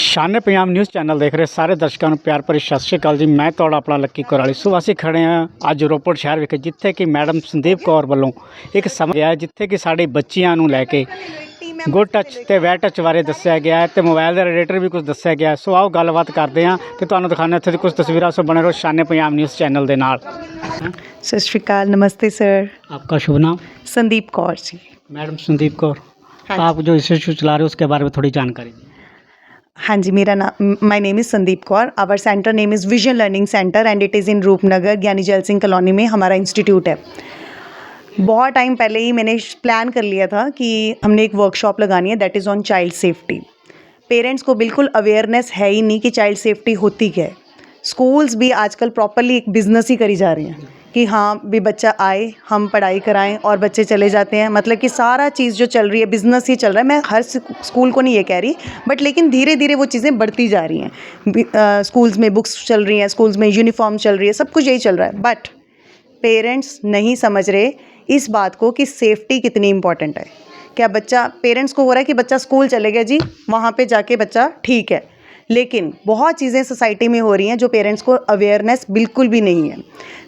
Shane Punjab news channel ਦੇਖ ਰਹੇ ਸਾਰੇ ਦਰਸ਼ਕਾਂ ਨੂੰ ਪਿਆਰ ਭਰੀ ਸਤਿ ਸ਼੍ਰੀ ਅਕਾਲ ਜੀ ਮੈਂ ਤੁਹਾਡਾ ਆਪਣਾ ਲੱਕੀ ਕੋਰਾਲੀ ਸੋ ਅਸੀਂ ਖੜੇ ਹਾਂ ਅੱਜ ਰੋਪੜ ਸ਼ਹਿਰ ਵਿਖੇ ਜਿੱਥੇ ਕਿ ਮੈਡਮ ਸੰਦੀਪ ਕੌਰ ਵੱਲੋਂ ਇੱਕ ਸਮਾਂ ਗਿਆ ਜਿੱਥੇ ਕਿ ਸਾਡੇ ਬੱਚਿਆਂ ਨੂੰ ਲੈ ਕੇ ਗੁੱਡ ਟੱਚ ਤੇ ਵੈਟ ਟੱਚ ਬਾਰੇ ਦੱਸਿਆ ਗਿਆ ਹੈ ਤੇ ਮੋਬਾਈਲ ਦੇ ਰੇਡੇਟਰ ਵੀ ਕੁਝ ਦੱਸਿਆ ਗਿਆ ਹੈ। ਸੋ ਆਓ ਗੱਲਬਾਤ ਕਰਦੇ ਹਾਂ ਤੇ ਤੁਹਾਨੂੰ ਦਿਖਾਉਂਦੇ ਹਾਂ ਇੱਥੇ ਦੀ ਕੁਝ ਤਸਵੀਰਾਂ ਸੋ ਬਣੇ ਰਹੋ ਸ਼ਾਨੇ ਪੰਜਾਬ ਨਿਊਜ਼ ਚੈਨਲ ਦੇ ਨਾਲ ਸਤਿ ਸ਼੍ਰੀ ਅਕਾਲ ਨਮਸਤੇ ਸਰ आपका शुभ नाम संदीप कौर जी मैडम संदीप कौर हाँ आप जो इंस्टीट्यूट चला रहे हो उसके बारे में थोड़ी जानकारी दीजिए हाँ जी, मेरा नाम my name is Sandeep Kaur our centre name is vision learning centre and it is in Rupnagar Giani Zail Singh colony में हमारा इंस्टीट्यूट है। बहुत टाइम पहले ही मैंने प्लान कर लिया था कि हमने एक वर्कशॉप लगानी है that is on child safety parents को बिल्कुल अवेयरनेस है ही नहीं कि चाइल्ड सेफ्टी होती क्या है। स्कूल्स भी आजकल प्रॉपरली एक बिज़नेस ही करी जा रही हैं। कि हाँ भी बच्चा आए, हम पढ़ाई कराएँ और बच्चे चले जाते हैं। मतलब कि सारा चीज़ जो चल रही है बिज़नेस ही चल रहा है। मैं हर स्कूल को नहीं ये कह रही बट लेकिन धीरे धीरे वो चीज़ें बढ़ती जा रही हैं। स्कूल्स में बुक्स चल रही हैं स्कूल्स में यूनिफॉर्म चल रही है, सब कुछ यही चल रहा है। बट पेरेंट्स नहीं समझ रहे इस बात को कि सेफ्टी कितनी इंपॉर्टेंट है। क्या बच्चा पेरेंट्स को हो रहा है कि बच्चा स्कूल चले गया? जी, वहाँ पे जाके बच्चा ठीक है। लेकिन बहुत चीज़ें सोसाइटी में हो रही हैं जो पेरेंट्स को अवेयरनेस बिल्कुल भी नहीं है।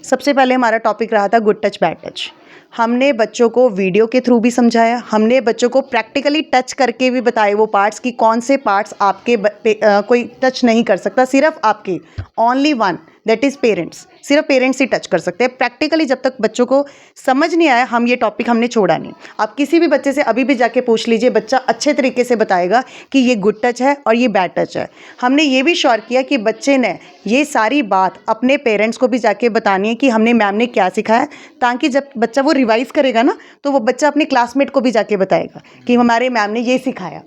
सबसे पहले हमारा टॉपिक रहा था गुड टच बैड टच हमने बच्चों को वीडियो के थ्रू भी समझाया हमने बच्चों को प्रैक्टिकली टच करके भी बताए वो पार्ट्स कि कौन से पार्ट्स आपके अ, कोई टच नहीं कर सकता सिर्फ़ आपके only one that is parents सिर्फ़ पेरेंट्स ही टच कर सकते हैं। प्रैक्टिकली जब तक बच्चों को समझ नहीं आया हम ये टॉपिक हमने छोड़ा नहीं। आप किसी भी बच्चे से अभी भी जाके पूछ लीजिए बच्चा अच्छे तरीके से बताएगा कि ये गुड टच है और ये बैड टच है। हमने ये भी श्योर किया कि बच्चे ने ये सारी बात अपने पेरेंट्स को भी जाके बतानी है कि हमने मैम ने क्या सिखाया ताकि जब बच्चा वो रिवाइज करेगा ना तो वो बच्चा अपने क्लासमेट को भी जाके बताएगा कि हमारे मैम ने ये सिखाया।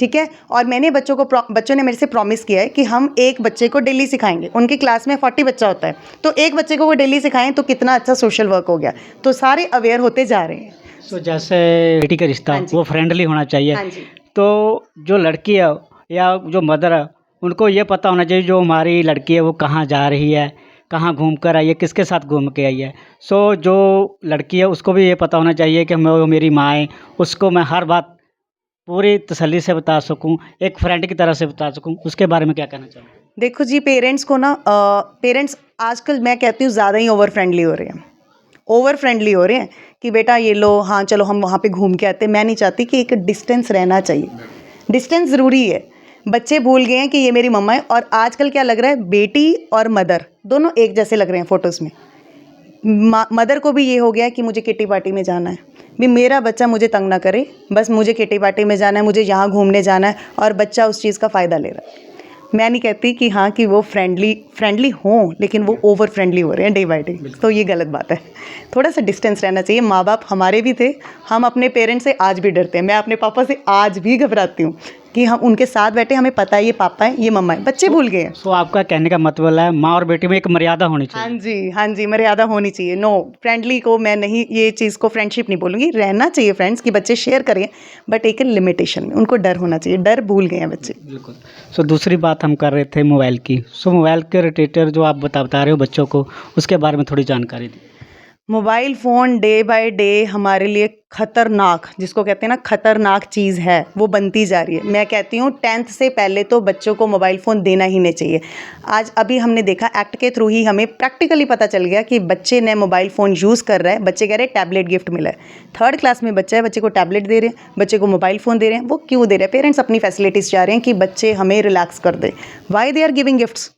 ठीक है? और मैंने बच्चों को बच्चों ने मेरे से प्रॉमिस किया है कि हम एक बच्चे को डेली सिखाएँगे। उनकी क्लास में फोर्टी बच्चा होता है तो एक बच्चे को वो डेली सिखाएँ तो कितना अच्छा सोशल वर्क हो गया। तो सारे अवेयर होते जा रहे हैं। तो जैसे बेटी का रिश्ता हाँ वो फ्रेंडली होना चाहिए। हाँ तो जो लड़की है या जो मदर है उनको ये पता होना चाहिए जो हमारी लड़की है वो कहाँ जा रही है कहाँ घूम कर आई है किसके साथ घूम के आई है। सो जो लड़की है उसको भी ये पता होना चाहिए कि मैं वो मेरी माँ है उसको मैं हर बात पूरी तसल्ली से बता सकूँ एक फ्रेंड की तरह से बता सकूँ उसके बारे में क्या कहना चाहूँ देखो जी पेरेंट्स को ना पेरेंट्स आजकल मैं कहती हूँ ज़्यादा ही ओवर फ्रेंडली हो रहे हैं। ओवर फ्रेंडली हो रहे हैं कि बेटा ये लो हाँ चलो हम वहाँ पे घूम के आते हैं। मैं नहीं चाहती कि एक डिस्टेंस रहना चाहिए। डिस्टेंस ज़रूरी है। बच्चे भूल गए हैं कि ये मेरी मम्मा है और आजकल क्या लग रहा है? बेटी और मदर दोनों एक जैसे लग रहे हैं फ़ोटोज़ में। मदर को भी ये हो गया कि मुझे किटी पार्टी में जाना है। भी मेरा बच्चा मुझे तंग ना करे, बस मुझे किटी पार्टी में जाना है, मुझे यहाँ घूमने जाना है और बच्चा उस चीज़ का फ़ायदा ले रहा है। मैं नहीं कहती कि हाँ कि वो फ्रेंडली फ्रेंडली हों लेकिन वो ओवर फ्रेंडली हो रहे हैं डे बाई डे तो ये गलत बात है। थोड़ा सा डिस्टेंस रहना चाहिए। माँ बाप हमारे भी थे। हम अपने पेरेंट्स से आज भी डरते हैं। मैं अपने पापा से आज भी घबराती हूँ। कि हम उनके साथ बैठे हमें पता है ये पापा है ये मम्मा है। बच्चे भूल गए सो आपका कहने का मतलब है माँ और बेटी में एक मर्यादा होनी चाहिए। हाँ जी हाँ जी मर्यादा होनी चाहिए। नो फ्रेंडली को मैं नहीं ये चीज़ को फ्रेंडशिप नहीं बोलूँगी। रहना चाहिए फ्रेंड्स कि बच्चे शेयर करें बट एक लिमिटेशन में उनको डर होना चाहिए। डर भूल गए हैं बच्चे। बिल्कुल। सो दूसरी बात हम कर रहे थे मोबाइल की। सो मोबाइल के रिलेटेड जो आप बता बता रहे हो बच्चों को उसके बारे में थोड़ी जानकारी दी। Mobile phone day by day हमारे लिए खतरनाक, जिसको कहते हैं ना खतरनाक चीज़ है, वो बनती जा रही है। मैं कहती हूँ, टेंथ से पहले तो बच्चों को मोबाइल फ़ोन देना ही नहीं चाहिए। आज अभी हमने देखा, एक्ट के थ्रू ही हमें प्रैक्टिकली पता चल गया कि बच्चे ने मोबाइल फ़ोन यूज़ कर रहा है, बच्चे कह रहे हैं, टैबलेट गिफ्ट मिला है। थर्ड क्लास में बच्चा है, बच्चे को टैबलेट दे रहे हैं, बच्चे को मोबाइल फ़ोन दे रहे हैं, वो क्यों दे रहे हैं? पेरेंट्स अपनी फैसिलिटीज़ चाह रहे हैं कि बच्चे हमें रिलैक्स कर दे। Why they are giving gifts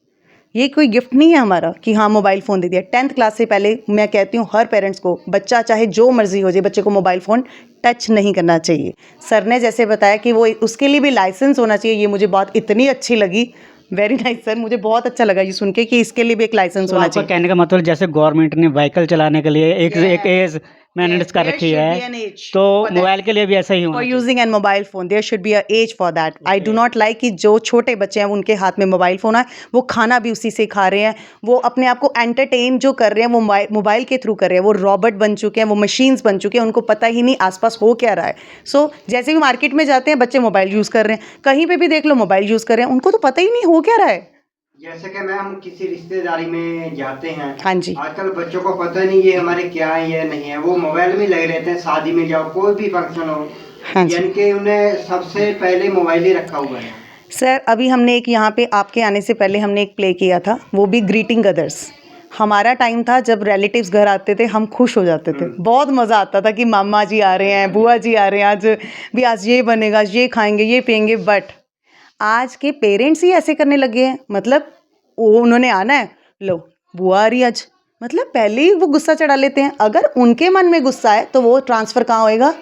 ये कोई गिफ्ट नहीं है हमारा कि हाँ मोबाइल फ़ोन दे दिया। टेंथ क्लास से पहले मैं कहती हूँ हर पेरेंट्स को बच्चा चाहे जो मर्ज़ी हो जाए बच्चे को मोबाइल फ़ोन टच नहीं करना चाहिए। सर ने जैसे बताया कि वो उसके लिए भी लाइसेंस होना चाहिए ये मुझे बात इतनी अच्छी लगी। वेरी नाइस सर मुझे बहुत अच्छा लगा ये सुन के कि इसके लिए भी एक लाइसेंस तो होना चाहिए। कहने का मतलब जैसे गवर्नमेंट ने व्हीकल चलाने के लिए एक एक एज मैनेज कर रखी है। तो मोबाइल के लिए भी ऐसा ही होना for using an mobile phone there should be a age for that I do not like कि जो छोटे बच्चे हैं उनके हाथ में मोबाइल फ़ोन है वो खाना भी उसी से खा रहे हैं वो अपने आप को एंटरटेन जो कर रहे हैं वो मोबाइल- मोबाइल के थ्रू कर रहे हैं वो रॉबर्ट बन चुके हैं वो मशीन्स बन चुके हैं उनको पता ही नहीं आसपास हो क्या रहा है। सो so, जैसे भी मार्केट में जाते हैं बच्चे मोबाइल यूज़ कर रहे हैं कहीं पर भी देख लो मोबाइल यूज़ कर रहे हैं उनको तो पता ही नहीं हो क्या रहा है। जैसे कि मैम किसी रिश्तेदारी में जाते हैं। हाँ जी। आजकल बच्चों को पता नहीं ये हमारे क्या है ये नहीं है। वो मोबाइल में लगे रहते हैं शादी में जाओ कोई भी फ़ंक्शन हो। हाँ जी। यानी कि उन्हें सबसे पहले मोबाइल ही रखा हुआ है। सर अभी हमने एक यहाँ पे आपके आने से पहले हमने एक प्ले किया था वो भी ग्रीटिंग अदर्स हमारा टाइम था जब रिलेटिव्स घर आते थे हम खुश हो जाते थे। बहुत मज़ा आता था कि मामा जी आ रहे हैं बुआ जी आ रहे हैं आज भी आज ये बनेगा आज ये खाएँगे ये पियेंगे बट आज के पेरेंट्स ही ऐसे करने लगे हैं। मतलब वो उन्होंने आना है। लो, बुआ आ रही आज। मतलब पहले ही वो गुस्सा चढ़ा लेते हैं। अगर उनके मन में गुस्सा है तो वो ट्रांसफ़र कहाँ होएगा?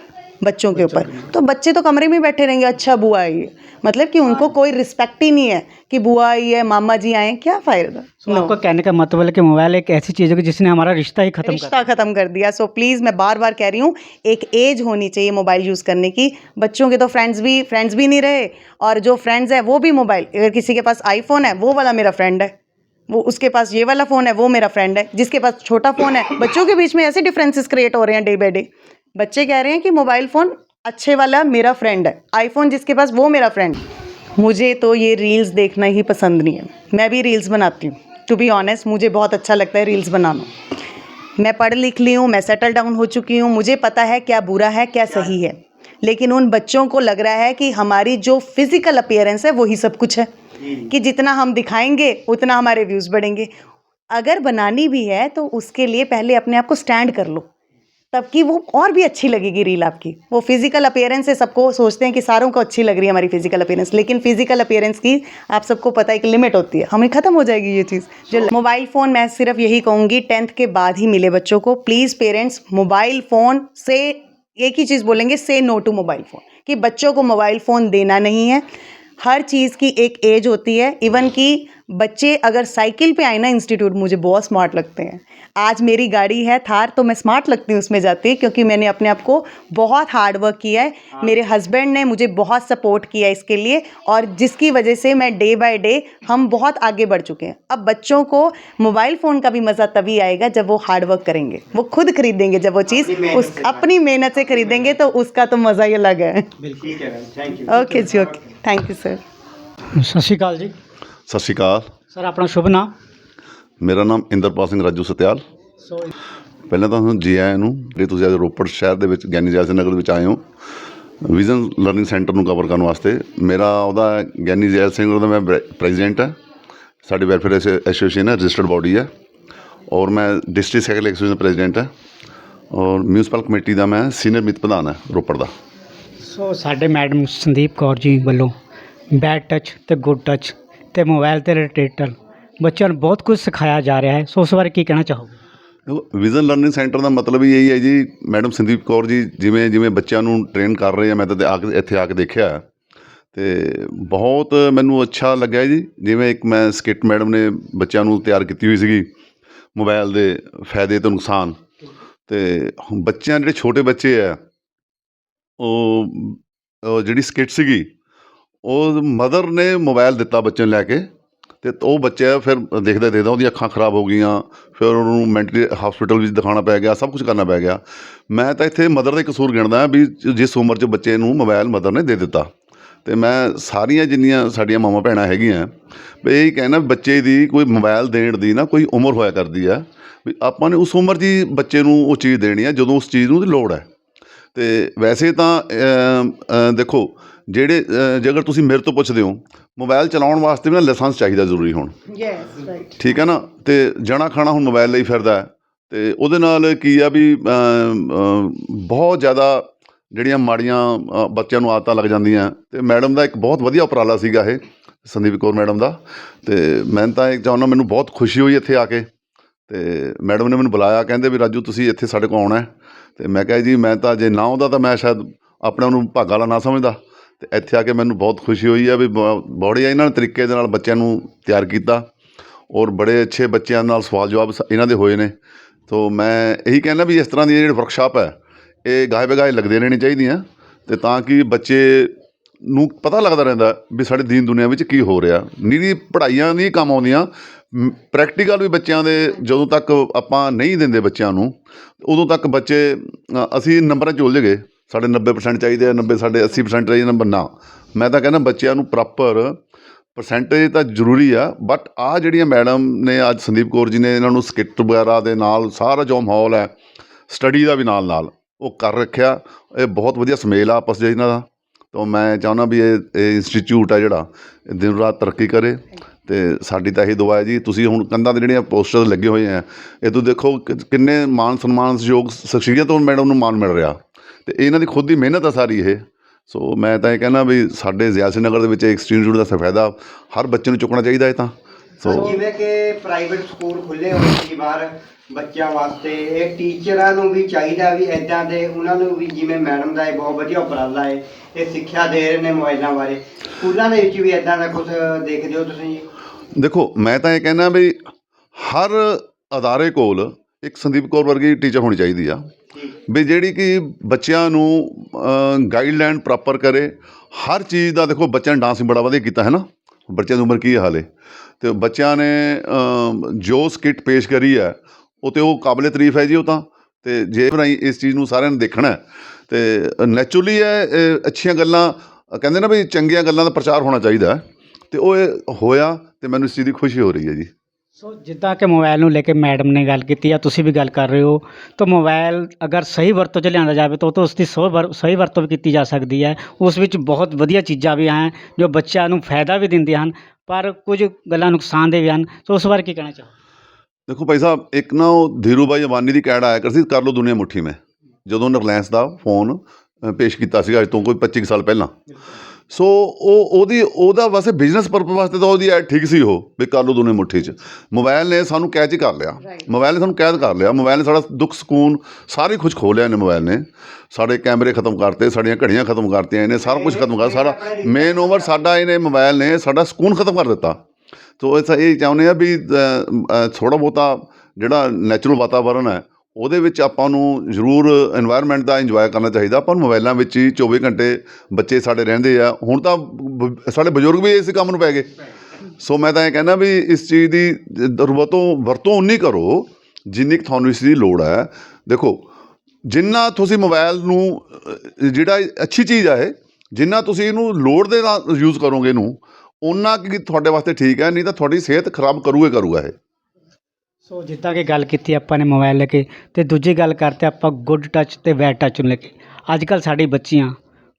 बच्चों के ऊपर। तो बच्चे तो कमरे में बैठे रहेंगे अच्छा बुआ आई है। मतलब कि उनको कोई रिस्पेक्ट ही नहीं है कि बुआ आई है मामा जी आए क्या फ़ायदा? सो आपका कहने का मतलब है कि मोबाइल एक ऐसी चीज़ है कि जिसने हमारा रिश्ता ही खत्म रिश्ता ख़त्म कर दिया। सो प्लीज़ मैं बार बार कह रही हूँ एक एज होनी चाहिए मोबाइल यूज़ करने की। बच्चों के तो फ्रेंड्स भी फ्रेंड्स भी नहीं रहे। और जो फ्रेंड्स है वो भी मोबाइल अगर किसी के पास आईफोन है वो वाला मेरा फ्रेंड है। वो उसके पास ये वाला फ़ोन है वो मेरा फ्रेंड है। जिसके पास छोटा फ़ोन है बच्चों के बीच में ऐसे डिफरेंसेस क्रिएट हो रहे हैं डे बाई डे बच्चे कह रहे हैं कि मोबाइल फ़ोन अच्छे वाला मेरा फ्रेंड है। आईफोन जिसके पास वो मेरा फ्रेंड मुझे तो ये रील्स देखना ही पसंद नहीं है। मैं भी रील्स बनाती हूँ। टू बी ऑनेस्ट मुझे बहुत अच्छा लगता है रील्स बनाना। मैं पढ़ लिख ली हूँ, मैं सेटल डाउन हो चुकी हूँ। मुझे पता है क्या बुरा है, क्या सही है। लेकिन उन बच्चों को लग रहा है कि हमारी जो फ़िज़िकल अपीयरेंस है, वही सब कुछ है। कि जितना हम दिखाएँगे, उतना हमारे व्यूज़ बढ़ेंगे। अगर बनानी भी है तो उसके लिए पहले अपने आप को स्टैंड कर लो। तब कि वो और भी अच्छी लगेगी रील आपकी। वो फ़िज़िकल अपेयरेंस से सबको सोचते हैं कि सारों को अच्छी लग रही है हमारी फ़िज़िकल अपेयरेंस लेकिन फ़िज़िकल अपेयरेंस की आप सबको पता है एक लिमिट होती है। हमें ख़त्म हो जाएगी ये चीज़। जो मोबाइल फ़ोन मैं सिर्फ़ यही कहूँगी टेंथ के बाद ही मिले बच्चों को। प्लीज़ पेरेंट्स मोबाइल फ़ोन से एक ही चीज़ बोलेंगे से नो टू मोबाइल फ़ोन कि बच्चों को मोबाइल फ़ोन देना नहीं है। हर चीज़ की एक एज होती है। इवन कि बच्चे अगर साइकिल पे आए ना इंस्टीट्यूट मुझे बहुत स्मार्ट लगते हैं। आज मेरी गाड़ी है थार तो मैं स्मार्ट लगती हूँ उसमें जाती क्योंकि मैंने अपने आप को बहुत हार्ड वर्क किया है। मेरे हस्बैंड ने मुझे बहुत सपोर्ट किया है इसके लिए और जिसकी वजह से मैं डे बाय डे हम बहुत आगे बढ़ चुके हैं। अब बच्चों को मोबाइल फ़ोन का भी मज़ा तभी आएगा जब वो हार्ड वर्क करेंगे। वो खुद खरीदेंगे जब वो चीज़ उस अपनी मेहनत से खरीदेंगे तो उसका तो मज़ा ही अलग है। ओके जी ओके थैंक यू सर सत श्रीकाल जी। ਸਤਿ ਸ਼੍ਰੀ ਅਕਾਲ। ਸ਼੍ਰੀ ਆਪਣਾ ਸ਼ੁਭ ਨਾਮ? ਮੇਰਾ ਨਾਮ ਇੰਦਰਪਾਲ ਸਿੰਘ ਰਾਜੂ ਸਤਿਆਲ। ਸੋ ਪਹਿਲਾਂ ਤਾਂ ਤੁਹਾਨੂੰ ਜੀ ਆਇਆਂ ਨੂੰ ਜੇ ਤੁਸੀਂ ਅੱਜ ਰੋਪੜ ਸ਼ਹਿਰ ਦੇ ਵਿੱਚ ਗਿਆਨੀ ਜੈਲ ਸਿੰਘ ਨਗਰ ਵਿੱਚ ਆਏ ਹੋ। ਵਿਜ਼ਨ ਲਰਨਿੰਗ ਸੈਂਟਰ ਨੂੰ ਕਵਰ ਕਰਨ ਵਾਸਤੇ। ਮੇਰਾ ਉਹਦਾ ਗਿਆਨੀ ਜੈਲ ਸਿੰਘ ਉਹਦਾ ਮੈਂ ਪ੍ਰੈਜ਼ੀਡੈਂਟ ਹਾਂ। ਸਾਡੀ ਵੈਲਫੇਅਰ ਐਸੋਸੀਏਸ਼ਨ ਹੈ ਰਜਿਸਟਰਡ ਬਾਡੀ ਹੈ। ਔਰ ਮੈਂ ਡਿਸਟ੍ਰਿਕਟ ਸਾਈਕਲ ਐਸੋਸੀਏਸ਼ਨ ਪ੍ਰੈਜ਼ੀਡੈਂਟ ਹਾਂ। ਔਰ ਮਿਊਨਿਸਪਲ ਕਮੇਟੀ ਦਾ ਮੈਂ ਸੀਨੀਅਰ ਮਿਤ ਪ੍ਰਧਾਨ ਹਾਂ ਰੋਪੜ ਦਾ। ਸੋ ਸਾਡੇ ਮੈਡਮ ਸੰਦੀਪ ਕੌਰ ਜੀ ਵੱਲੋਂ ਬੈਡ ਟੱਚ ਤੇ ਗੁੱਡ ਟੱਚ ਤੇ ਮੋਬਾਈਲ ਤੇ ਰਿਲੇਟਡ ਬੱਚਿਆਂ ਨੂੰ ਬਹੁਤ ਕੁਝ ਸਿਖਾਇਆ ਜਾ ਰਿਹਾ ਹੈ। ਸੋ ਉਸ ਬਾਰੇ ਕੀ ਕਹਿਣਾ ਚਾਹੋਗੇ? ਦੇਖੋ ਵਿਜ਼ਨ ਲਰਨਿੰਗ ਸੈਂਟਰ ਦਾ ਮਤਲਬ ਹੀ ਇਹੀ ਹੈ ਜੀ ਮੈਡਮ ਸੰਦੀਪ ਕੌਰ ਜੀ, ਜਿਵੇਂ ਜਿਵੇਂ ਬੱਚਿਆਂ ਨੂੰ ਟ੍ਰੇਨ ਕਰ ਰਹੇ ਆ, ਮੈਂ ਤਾਂ ਆ ਕੇ, ਇੱਥੇ ਆ ਕੇ ਦੇਖਿਆ। ਹੈ। ਤੇ ਬਹੁਤ ਮੈਨੂੰ ਅੱਛਾ ਲੱਗਿਆ ਜੀ, ਜਿਵੇਂ ਇੱਕ ਮੈਂ ਸਕਿੱਟ ਮੈਡਮ ਨੇ ਬੱਚਿਆਂ ਨੂੰ ਤਿਆਰ ਕੀਤੀ ਹੋਈ ਸੀਗੀ ਮੋਬਾਈਲ ਦੇ ਫਾਇਦੇ ਤੇ ਨੁਕਸਾਨ। ਤੇ ਬੱਚਿਆਂ, ਜਿਹੜੇ ਛੋਟੇ ਬੱਚੇ ਆ, ਉਹ ਜਿਹੜੀ ਸਕਿੱਟ ਸੀਗੀ ਉਹ ਮਦਰ ਨੇ ਮੋਬਾਇਲ ਦਿੱਤਾ ਬੱਚੇ ਨੂੰ ਲੈ ਕੇ ਅਤੇ ਉਹ ਬੱਚਾ ਫਿਰ ਦੇਖਦਾ ਦੇਖਦਾ ਉਹਦੀਆਂ ਅੱਖਾਂ ਖਰਾਬ ਹੋ ਗਈਆਂ, ਫਿਰ ਉਹਨੂੰ ਮੈਂਟਲੀ ਹਸਪੀਟਲ ਵਿੱਚ ਦਿਖਾਉਣਾ ਪੈ ਗਿਆ, ਸਭ ਕੁਝ ਕਰਨਾ ਪੈ ਗਿਆ। ਮੈਂ ਤਾਂ ਇੱਥੇ ਮਦਰ ਦੇ ਕਸੂਰ ਗਿਣਦਾ ਵੀ ਜਿਸ ਉਮਰ 'ਚ ਬੱਚੇ ਨੂੰ ਮੋਬਾਈਲ ਮਦਰ ਨੇ ਦੇ ਦਿੱਤਾ। ਅਤੇ ਮੈਂ ਸਾਰੀਆਂ ਜਿੰਨੀਆਂ ਸਾਡੀਆਂ ਮਾਵਾਂ ਭੈਣਾਂ ਹੈਗੀਆਂ, ਵੀ ਇਹ ਕਹਿਣਾ ਬੱਚੇ ਦੀ ਕੋਈ ਮੋਬਾਈਲ ਦੇਣ ਦੀ ਨਾ ਕੋਈ ਉਮਰ ਹੋਇਆ ਕਰਦੀ ਆ, ਵੀ ਆਪਾਂ ਨੇ ਉਸ ਉਮਰ 'ਚ ਹੀ ਬੱਚੇ ਨੂੰ ਉਹ ਚੀਜ਼ ਦੇਣੀ ਆ, ਜਦੋਂ ਉਸ ਚੀਜ਼ ਨੂੰ ਉਹਦੀ ਲੋੜ ਹੈ। ਅਤੇ ਵੈਸੇ ਤਾਂ ਦੇਖੋ ਜਿਹੜੇ ਅ, ਜੇ ਅਗਰ ਤੁਸੀਂ ਮੇਰੇ ਤੋਂ ਪੁੱਛਦੇ ਹੋ ਮੋਬਾਈਲ ਚਲਾਉਣ ਵਾਸਤੇ ਵੀ ਨਾ ਲਾਇਸੈਂਸ ਚਾਹੀਦਾ ਜ਼ਰੂਰੀ ਹੁਣ। ਯੈਸ ਰਾਈਟ ਠੀਕ ਹੈ ਨਾ? ਤੇ ਜਣਾ ਖਾਣਾ ਹੁਣ ਮੋਬਾਈਲ ਲਈ ਫਿਰਦਾ ਹੈ। ਤੇ ਉਹਦੇ ਨਾਲ ਕੀ ਆ ਵੀ ਬਹੁਤ ਜ਼ਿਆਦਾ ਜਿਹੜੀਆਂ ਮਾੜੀਆਂ ਬੱਚਿਆਂ ਨੂੰ ਆਦਤਾਂ ਲੱਗ ਜਾਂਦੀਆਂ। ਤੇ ਮੈਡਮ ਦਾ ਇੱਕ ਬਹੁਤ ਵਧੀਆ ਉਪਰਾਲਾ ਸੀਗਾ ਇਹ ਸੰਦੀਪ ਕੌਰ ਮੈਡਮ ਦਾ। ਤੇ ਮੈਂ ਤਾਂ ਇਹ ਚਾਹੁੰਦਾ ਮੈਨੂੰ ਬਹੁਤ ਖੁਸ਼ੀ ਹੋਈ ਇੱਥੇ ਆ ਕੇ। ਤੇ ਮੈਡਮ ਨੇ ਮੈਨੂੰ ਬੁਲਾਇਆ ਕਹਿੰਦੇ ਵੀ ਰਾਜੂ ਤੁਸੀਂ ਇੱਥੇ ਸਾਡੇ ਕੋਲ ਆਉਣਾ। ਤੇ ਮੈਂ ਕਿਹਾ ਜੀ ਮੈਂ ਤਾਂ ਜੇ ਨਾ ਆਉਂਦਾ ਤਾਂ ਮੈਂ ਸ਼ਾਇਦ ਆਪਣੇ ਨੂੰ ਭਾਗਾ ਵਾਲਾ ਨਾ ਸਮਝਦਾ। ਅਤੇ ਇੱਥੇ ਆ ਕੇ ਮੈਨੂੰ ਬਹੁਤ ਖੁਸ਼ੀ ਹੋਈ ਹੈ ਵੀ ਬ- ਬੜੇ ਇਹਨਾਂ ਨੇ ਤਰੀਕੇ ਦੇ ਨਾਲ ਬੱਚਿਆਂ ਨੂੰ ਤਿਆਰ ਕੀਤਾ ਔਰ ਬੜੇ ਅੱਛੇ ਬੱਚਿਆਂ ਨਾਲ ਸਵਾਲ ਜਵਾਬ ਸ- ਇਹਨਾਂ ਦੇ ਹੋਏ ਨੇ। ਤੋ ਮੈਂ ਇਹੀ ਕਹਿੰਦਾ ਵੀ ਇਸ ਤਰ੍ਹਾਂ ਦੀ ਜਿਹੜੀ ਵਰਕਸ਼ਾਪ ਹੈ, ਇਹ ਗਾਹੇ ਬਗਾਏ ਲੱਗਦੇ ਰਹਿਣੀ ਚਾਹੀਦੀਆਂ। ਤੇ ਤਾਂ ਕਿ ਬੱਚੇ ਨੂੰ ਪਤਾ ਲੱਗਦਾ ਰਹਿੰਦਾ ਵੀ ਸਾਡੇ ਦੀਨ ਦੁਨੀਆ ਵਿੱਚ ਕੀ ਹੋ ਰਿਹਾ। ਨਿਰੀ ਪੜ੍ਹਾਈਆਂ ਨਹੀਂ ਕੰਮ ਆਉਂਦੀਆਂ। ਪ੍ਰੈਕਟੀਕਲ ਵੀ ਬੱਚਿਆਂ ਦੇ ਜਦੋਂ ਤੱਕ ਆਪਾਂ ਨਹੀਂ ਦਿੰਦੇ ਬੱਚਿਆਂ ਨੂੰ, ਉਦੋਂ ਤੱਕ ਬੱਚੇ ਅਸੀਂ ਨੰਬਰਾਂ 'ਚ ਉਲਝ ਗਏ। ਸਾਡੇ 90% ਚਾਹੀਦੇ ਆ 90 ਸਾਡੇ 80% ਚਾਹੀਦੇ ਨੰਬਰ ਨਾ। ਮੈਂ ਤਾਂ ਕਹਿੰਦਾ ਬੱਚਿਆਂ ਨੂੰ ਪ੍ਰੋਪਰ ਪਰਸੈਂਟੇਜ ਤਾਂ ਜ਼ਰੂਰੀ ਆ ਬਟ ਆ ਜਿਹੜੀਆਂ ਮੈਡਮ ਨੇ, ਅੱਜ ਸੰਦੀਪ ਕੌਰ ਜੀ ਨੇ ਇਹਨਾਂ ਨੂੰ ਸਕਿੱਟ ਵਗੈਰਾ ਦੇ ਨਾਲ, ਸਾਰਾ ਜੋ ਮਾਹੌਲ ਹੈ ਸਟੱਡੀ ਦਾ ਵੀ ਨਾਲ ਨਾਲ, ਉਹ ਕਰ ਰੱਖਿਆ। ਇਹ ਬਹੁਤ ਵਧੀਆ ਸਮੇਲ ਆ ਆਪਸ 'ਚ ਇਹਨਾਂ ਦਾ। ਤਾਂ ਮੈਂ ਚਾਹੁੰਦਾ ਵੀ ਇਹ ਇਹ ਇੰਸਟੀਚਿਊਟ ਆ ਜਿਹੜਾ, ਇਹ ਦਿਨ ਰਾਤ ਤਰੱਕੀ ਕਰੇ। ਤੇ ਸਾਡੀ ਤਾਂ ਇਹੀ ਦੁਆ ਹੈ ਜੀ, ਤੁਸੀਂ ਹੁਣ ਕੰਧਾਂ ਤੇ ਜਿਹੜੀਆਂ ਪੋਸਟਰ ਲੱਗੇ ਹੋਏ ਆ, ਇਹ ਤੋਂ ਦੇਖੋ ਕਿ- ਕਿੰਨੇ ਮਾਨ ਸਹਿਯੋਗ ਸ਼ਖਸੀਅਤ ਤੋਂ ਮੈਡਮ ਨੂੰ ਮਾਨ ਮਿਲ ਰਿਹਾ। ਤੇ ਇਹਨਾਂ ਦੀ ਖੁਦ ਦੀ ਮਿਹਨਤ ਆ ਸਾਰੀ ਇਹ। ਸੋ ਮੈਂ ਤਾਂ ਇਹ ਕਹਿੰਦਾ ਵੀ ਸਾਡੇ ਜ਼ਿਆਸੀ ਨਗਰ ਦੇ ਵਿੱਚ ਇੰਸਟੀਚਿਊਟ ਦਾ ਫਾਇਦਾ ਹਰ ਬੱਚੇ ਨੂੰ ਚੁੱਕਣਾ ਚਾਹੀਦਾ ਇਹ ਤਾਂ। ਸੋ ਜਿਵੇਂ ਕਿ ਪ੍ਰਾਈਵੇਟ ਸਕੂਲ ਖੁੱਲੇ ਹੋਏ ਸੀ ਬਾਹਰ ਬੱਚਿਆਂ ਵਾਸਤੇ ਇਹ ਟੀਚਰਾਂ ਨੂੰ ਵੀ ਚਾਹੀਦਾ ਵੀ ਐਦਾਂ ਦੇ ਉਹਨਾਂ ਨੂੰ ਵੀ ਜਿਵੇਂ ਮੈਡਮ ਦਾ ਇਹ ਬਹੁਤ ਵਧੀਆ ਉਪਰਾਲਾ ਹੈ ਇਹ ਸਿੱਖਿਆ ਦੇ ਰਹੇ ਨੇ ਮੋਬਾਈਲਾਂ ਬਾਰੇ। ਸਕੂਲਾਂ ਦੇ ਵਿੱਚ ਵੀ ਐਦਾਂ ਦਾ ਕੁਝ ਦੇਖਦੇ ਹੋ ਤੁਸੀਂ? ਦੇਖੋ ਮੈਂ ਤਾਂ ਇਹ ਕਹਿੰਦਾ ਵੀ ਹਰ ਅਦਾਰੇ ਕੋਲ ਇੱਕ ਸੰਦੀਪ ਕੌਰ ਵਰਗੀ ਟੀਚਰ ਹੋਣੀ ਚਾਹੀਦੀ ਆ। ਵੀ ਜਿਹੜੀ ਕਿ ਬੱਚਿਆਂ ਨੂੰ ਗਾਈਡਲਾਈਨ ਪ੍ਰੋਪਰ ਕਰੇ। ਹਰ ਚੀਜ਼ ਦਾ ਦੇਖੋ ਬੱਚਿਆਂ ਨੇ ਡਾਂਸ ਵੀ ਬੜਾ ਵਧੀਆ ਕੀਤਾ ਹੈ ਨਾ ਬੱਚਿਆਂ ਦੀ ਉਮਰ ਕੀ ਹੈ ਹਾਲੇ? ਅਤੇ ਬੱਚਿਆਂ ਨੇ ਜੋ ਸਕਿੱਟ ਪੇਸ਼ ਕਰੀ ਹੈ, ਉਹ ਤਾਂ ਉਹ ਕਾਬਲੇ ਤਾਰੀਫ ਹੈ ਜੀ ਉਹ ਤਾਂ। ਅਤੇ ਜੇ ਬਣਾਈ ਇਸ ਚੀਜ਼ ਨੂੰ ਸਾਰਿਆਂ ਨੇ ਦੇਖਣਾ ਅਤੇ ਨੈਚੁਰਲੀ ਹੈ ਇਹ ਅੱਛੀਆਂ ਗੱਲਾਂ, ਕਹਿੰਦੇ ਨਾ ਵੀ ਚੰਗੀਆਂ ਗੱਲਾਂ ਦਾ ਪ੍ਰਚਾਰ ਹੋਣਾ ਚਾਹੀਦਾ ਅਤੇ ਉਹ ਇਹ ਹੋਇਆ ਅਤੇ ਮੈਨੂੰ ਇਸ ਚੀਜ਼ ਦੀ ਖੁਸ਼ੀ ਹੋ ਰਹੀ ਹੈ ਜੀ। ਸੋ ਜਿੱਦਾਂ ਕਿ ਮੋਬਾਇਲ ਨੂੰ ਲੈ ਕੇ ਮੈਡਮ ਨੇ ਗੱਲ ਕੀਤੀ ਆ ਤੁਸੀਂ ਵੀ ਗੱਲ ਕਰ ਰਹੇ ਹੋ, ਤਾਂ ਮੋਬਾਇਲ ਅਗਰ ਸਹੀ ਵਰਤੋਂ 'ਚ ਲਿਆਂਦਾ ਜਾਵੇ ਤਾਂ ਉਹ ਤੋਂ ਉਸ ਦੀ ਸੋ ਵਰ- ਸਹੀ ਵਰਤੋਂ ਵੀ ਕੀਤੀ ਜਾ ਸਕਦੀ ਹੈ। ਉਸ ਵਿੱਚ ਬਹੁਤ ਵਧੀਆ ਚੀਜ਼ਾਂ ਵੀ ਹੈ ਜੋ ਬੱਚਿਆਂ ਨੂੰ ਫਾਇਦਾ ਵੀ ਦਿੰਦੀਆਂ ਹਨ, ਪਰ ਕੁਝ ਗੱਲਾਂ ਨੁਕਸਾਨਦੇਹ ਵੀ ਹਨ। ਸੋ ਉਸ ਬਾਰੇ ਕੀ ਕਹਿਣਾ ਚਾਹੋ? ਦੇਖੋ ਭਾਈ ਸਾਹਿਬ, ਇੱਕ ਨਾ ਉਹ ਧੀਰੂ ਭਾਈ ਅੰਬਾਨੀ ਦੀ ਕੈਡ ਆਇਆ ਕਰ ਸੀ, ਕਰ ਲੋ ਦੁਨੀਆ ਮੁੱਠੀ ਮੈਂ। ਜਦੋਂ ਰਿਲਾਇੰਸ ਦਾ ਫੋਨ ਪੇਸ਼ ਕੀਤਾ ਸੀਗਾ ਅੱਜ ਤੋਂ ਕੋਈ 25 ਕੁ ਸਾਲ ਪਹਿਲਾਂ। ਸੋ ਉਹ ਉਹਦੀ ਉਹਦਾ ਵੈਸੇ ਬਿਜ਼ਨਸ ਪਰਪਸ ਵਾਸਤੇ ਤਾਂ ਉਹਦੀ ਐਡ ਠੀਕ ਸੀ ਉਹ ਵੀ ਕਰ ਲੋ ਦੁਨੀਆ ਮੁੱਠੀ 'ਚ। ਮੋਬਾਈਲ ਨੇ ਸਾਨੂੰ ਕੈਚ ਕਰ ਲਿਆ। ਮੋਬਾਈਲ ਨੇ ਸਾਨੂੰ ਕੈਦ ਕਰ ਲਿਆ। ਮੋਬਾਈਲ ਨੇ ਸਾਡਾ ਦੁੱਖ ਸਕੂਨ ਸਾਰੀ ਕੁਝ ਖੋਹ ਲਿਆ ਇਹਨੇ ਮੋਬਾਈਲ ਨੇ। ਸਾਡੇ ਕੈਮਰੇ ਖਤਮ ਕਰਤੇ ਸਾਡੀਆਂ ਘੜੀਆਂ ਖਤਮ ਕਰਤੀਆਂ ਇਹਨੇ ਸਾਰਾ ਕੁਝ ਖਤਮ ਕਰ ਸਾਰਾ ਮੇਨ ਓਵਰ ਸਾਡਾ ਇਹਨੇ ਮੋਬਾਈਲ ਨੇ ਸਾਡਾ ਸਕੂਨ ਖਤਮ ਕਰ ਦਿੱਤਾ। ਤੋ ਇਹ ਇਹ ਚਾਹੁੰਦੇ ਆ ਵੀ ਥੋੜਾ ਬਹੁਤਾ ਜਿਹੜਾ ਨੈਚੁਰਲ ਵਾਤਾਵਰਨ ਹੈ ਉਹਦੇ ਵਿੱਚ ਆਪਾਂ ਨੂੰ ਜ਼ਰੂਰ ਇਨਵਾਇਰਮੈਂਟ ਦਾ ਇੰਜੋਏ ਕਰਨਾ ਚਾਹੀਦਾ। ਆਪਾਂ ਨੂੰ ਮੋਬਾਈਲਾਂ ਵਿੱਚ ਹੀ ਚੌਵੀ ਘੰਟੇ ਬੱਚੇ ਸਾਡੇ ਰਹਿੰਦੇ ਆ। ਹੁਣ ਤਾਂ ਸਾਡੇ ਬਜ਼ੁਰਗ ਵੀ ਇਸ ਕੰਮ ਨੂੰ ਪੈ ਗਏ। ਸੋ ਮੈਂ ਤਾਂ ਇਹ ਕਹਿੰਦਾ ਵੀ ਇਸ ਚੀਜ਼ ਦੀ ਦਰਵਤੋਂ ਵਰਤੋਂ ਉਨੀ ਕਰੋ ਜਿੰਨੀ ਕਿ ਤੁਹਾਨੂੰ ਇਸ ਦੀ ਲੋੜ ਹੈ। ਦੇਖੋ, ਜਿੰਨਾ ਤੁਸੀਂ ਮੋਬਾਈਲ ਨੂੰ ਜਿਹੜਾ ਅੱਛੀ ਚੀਜ਼ ਆ ਇਹ, ਜਿੰਨਾ ਤੁਸੀਂ ਇਹਨੂੰ ਲੋੜ ਦੇ ਨਾਲ ਯੂਜ਼ ਕਰੋਗੇ ਇਹਨੂੰ ਉਹਨਾਂ ਕਿ ਤੁਹਾਡੇ ਵਾਸਤੇ ਠੀਕ ਹੈ। ਨਹੀਂ ਤਾਂ ਤੁਹਾਡੀ ਸਿਹਤ ਖਰਾਬ ਕਰੂਗਾ ਕਰੂਗਾ ਇਹ। ਸੋ ਜਿੱਦਾਂ ਕਿ ਗੱਲ ਕੀਤੀ ਆਪਾਂ ਨੇ ਮੋਬਾਈਲ ਲੈ ਕੇ ਤੇ ਦੂਜੀ ਗੱਲ ਕਰਦੇ ਆਪਾਂ ਗੁੱਡ ਟੱਚ ਤੇ ਬੈਡ ਟੱਚ ਨੂੰ ਲੈ ਕੇ। ਅੱਜ ਕੱਲ ਸਾਡੀ ਬੱਚੀਆਂ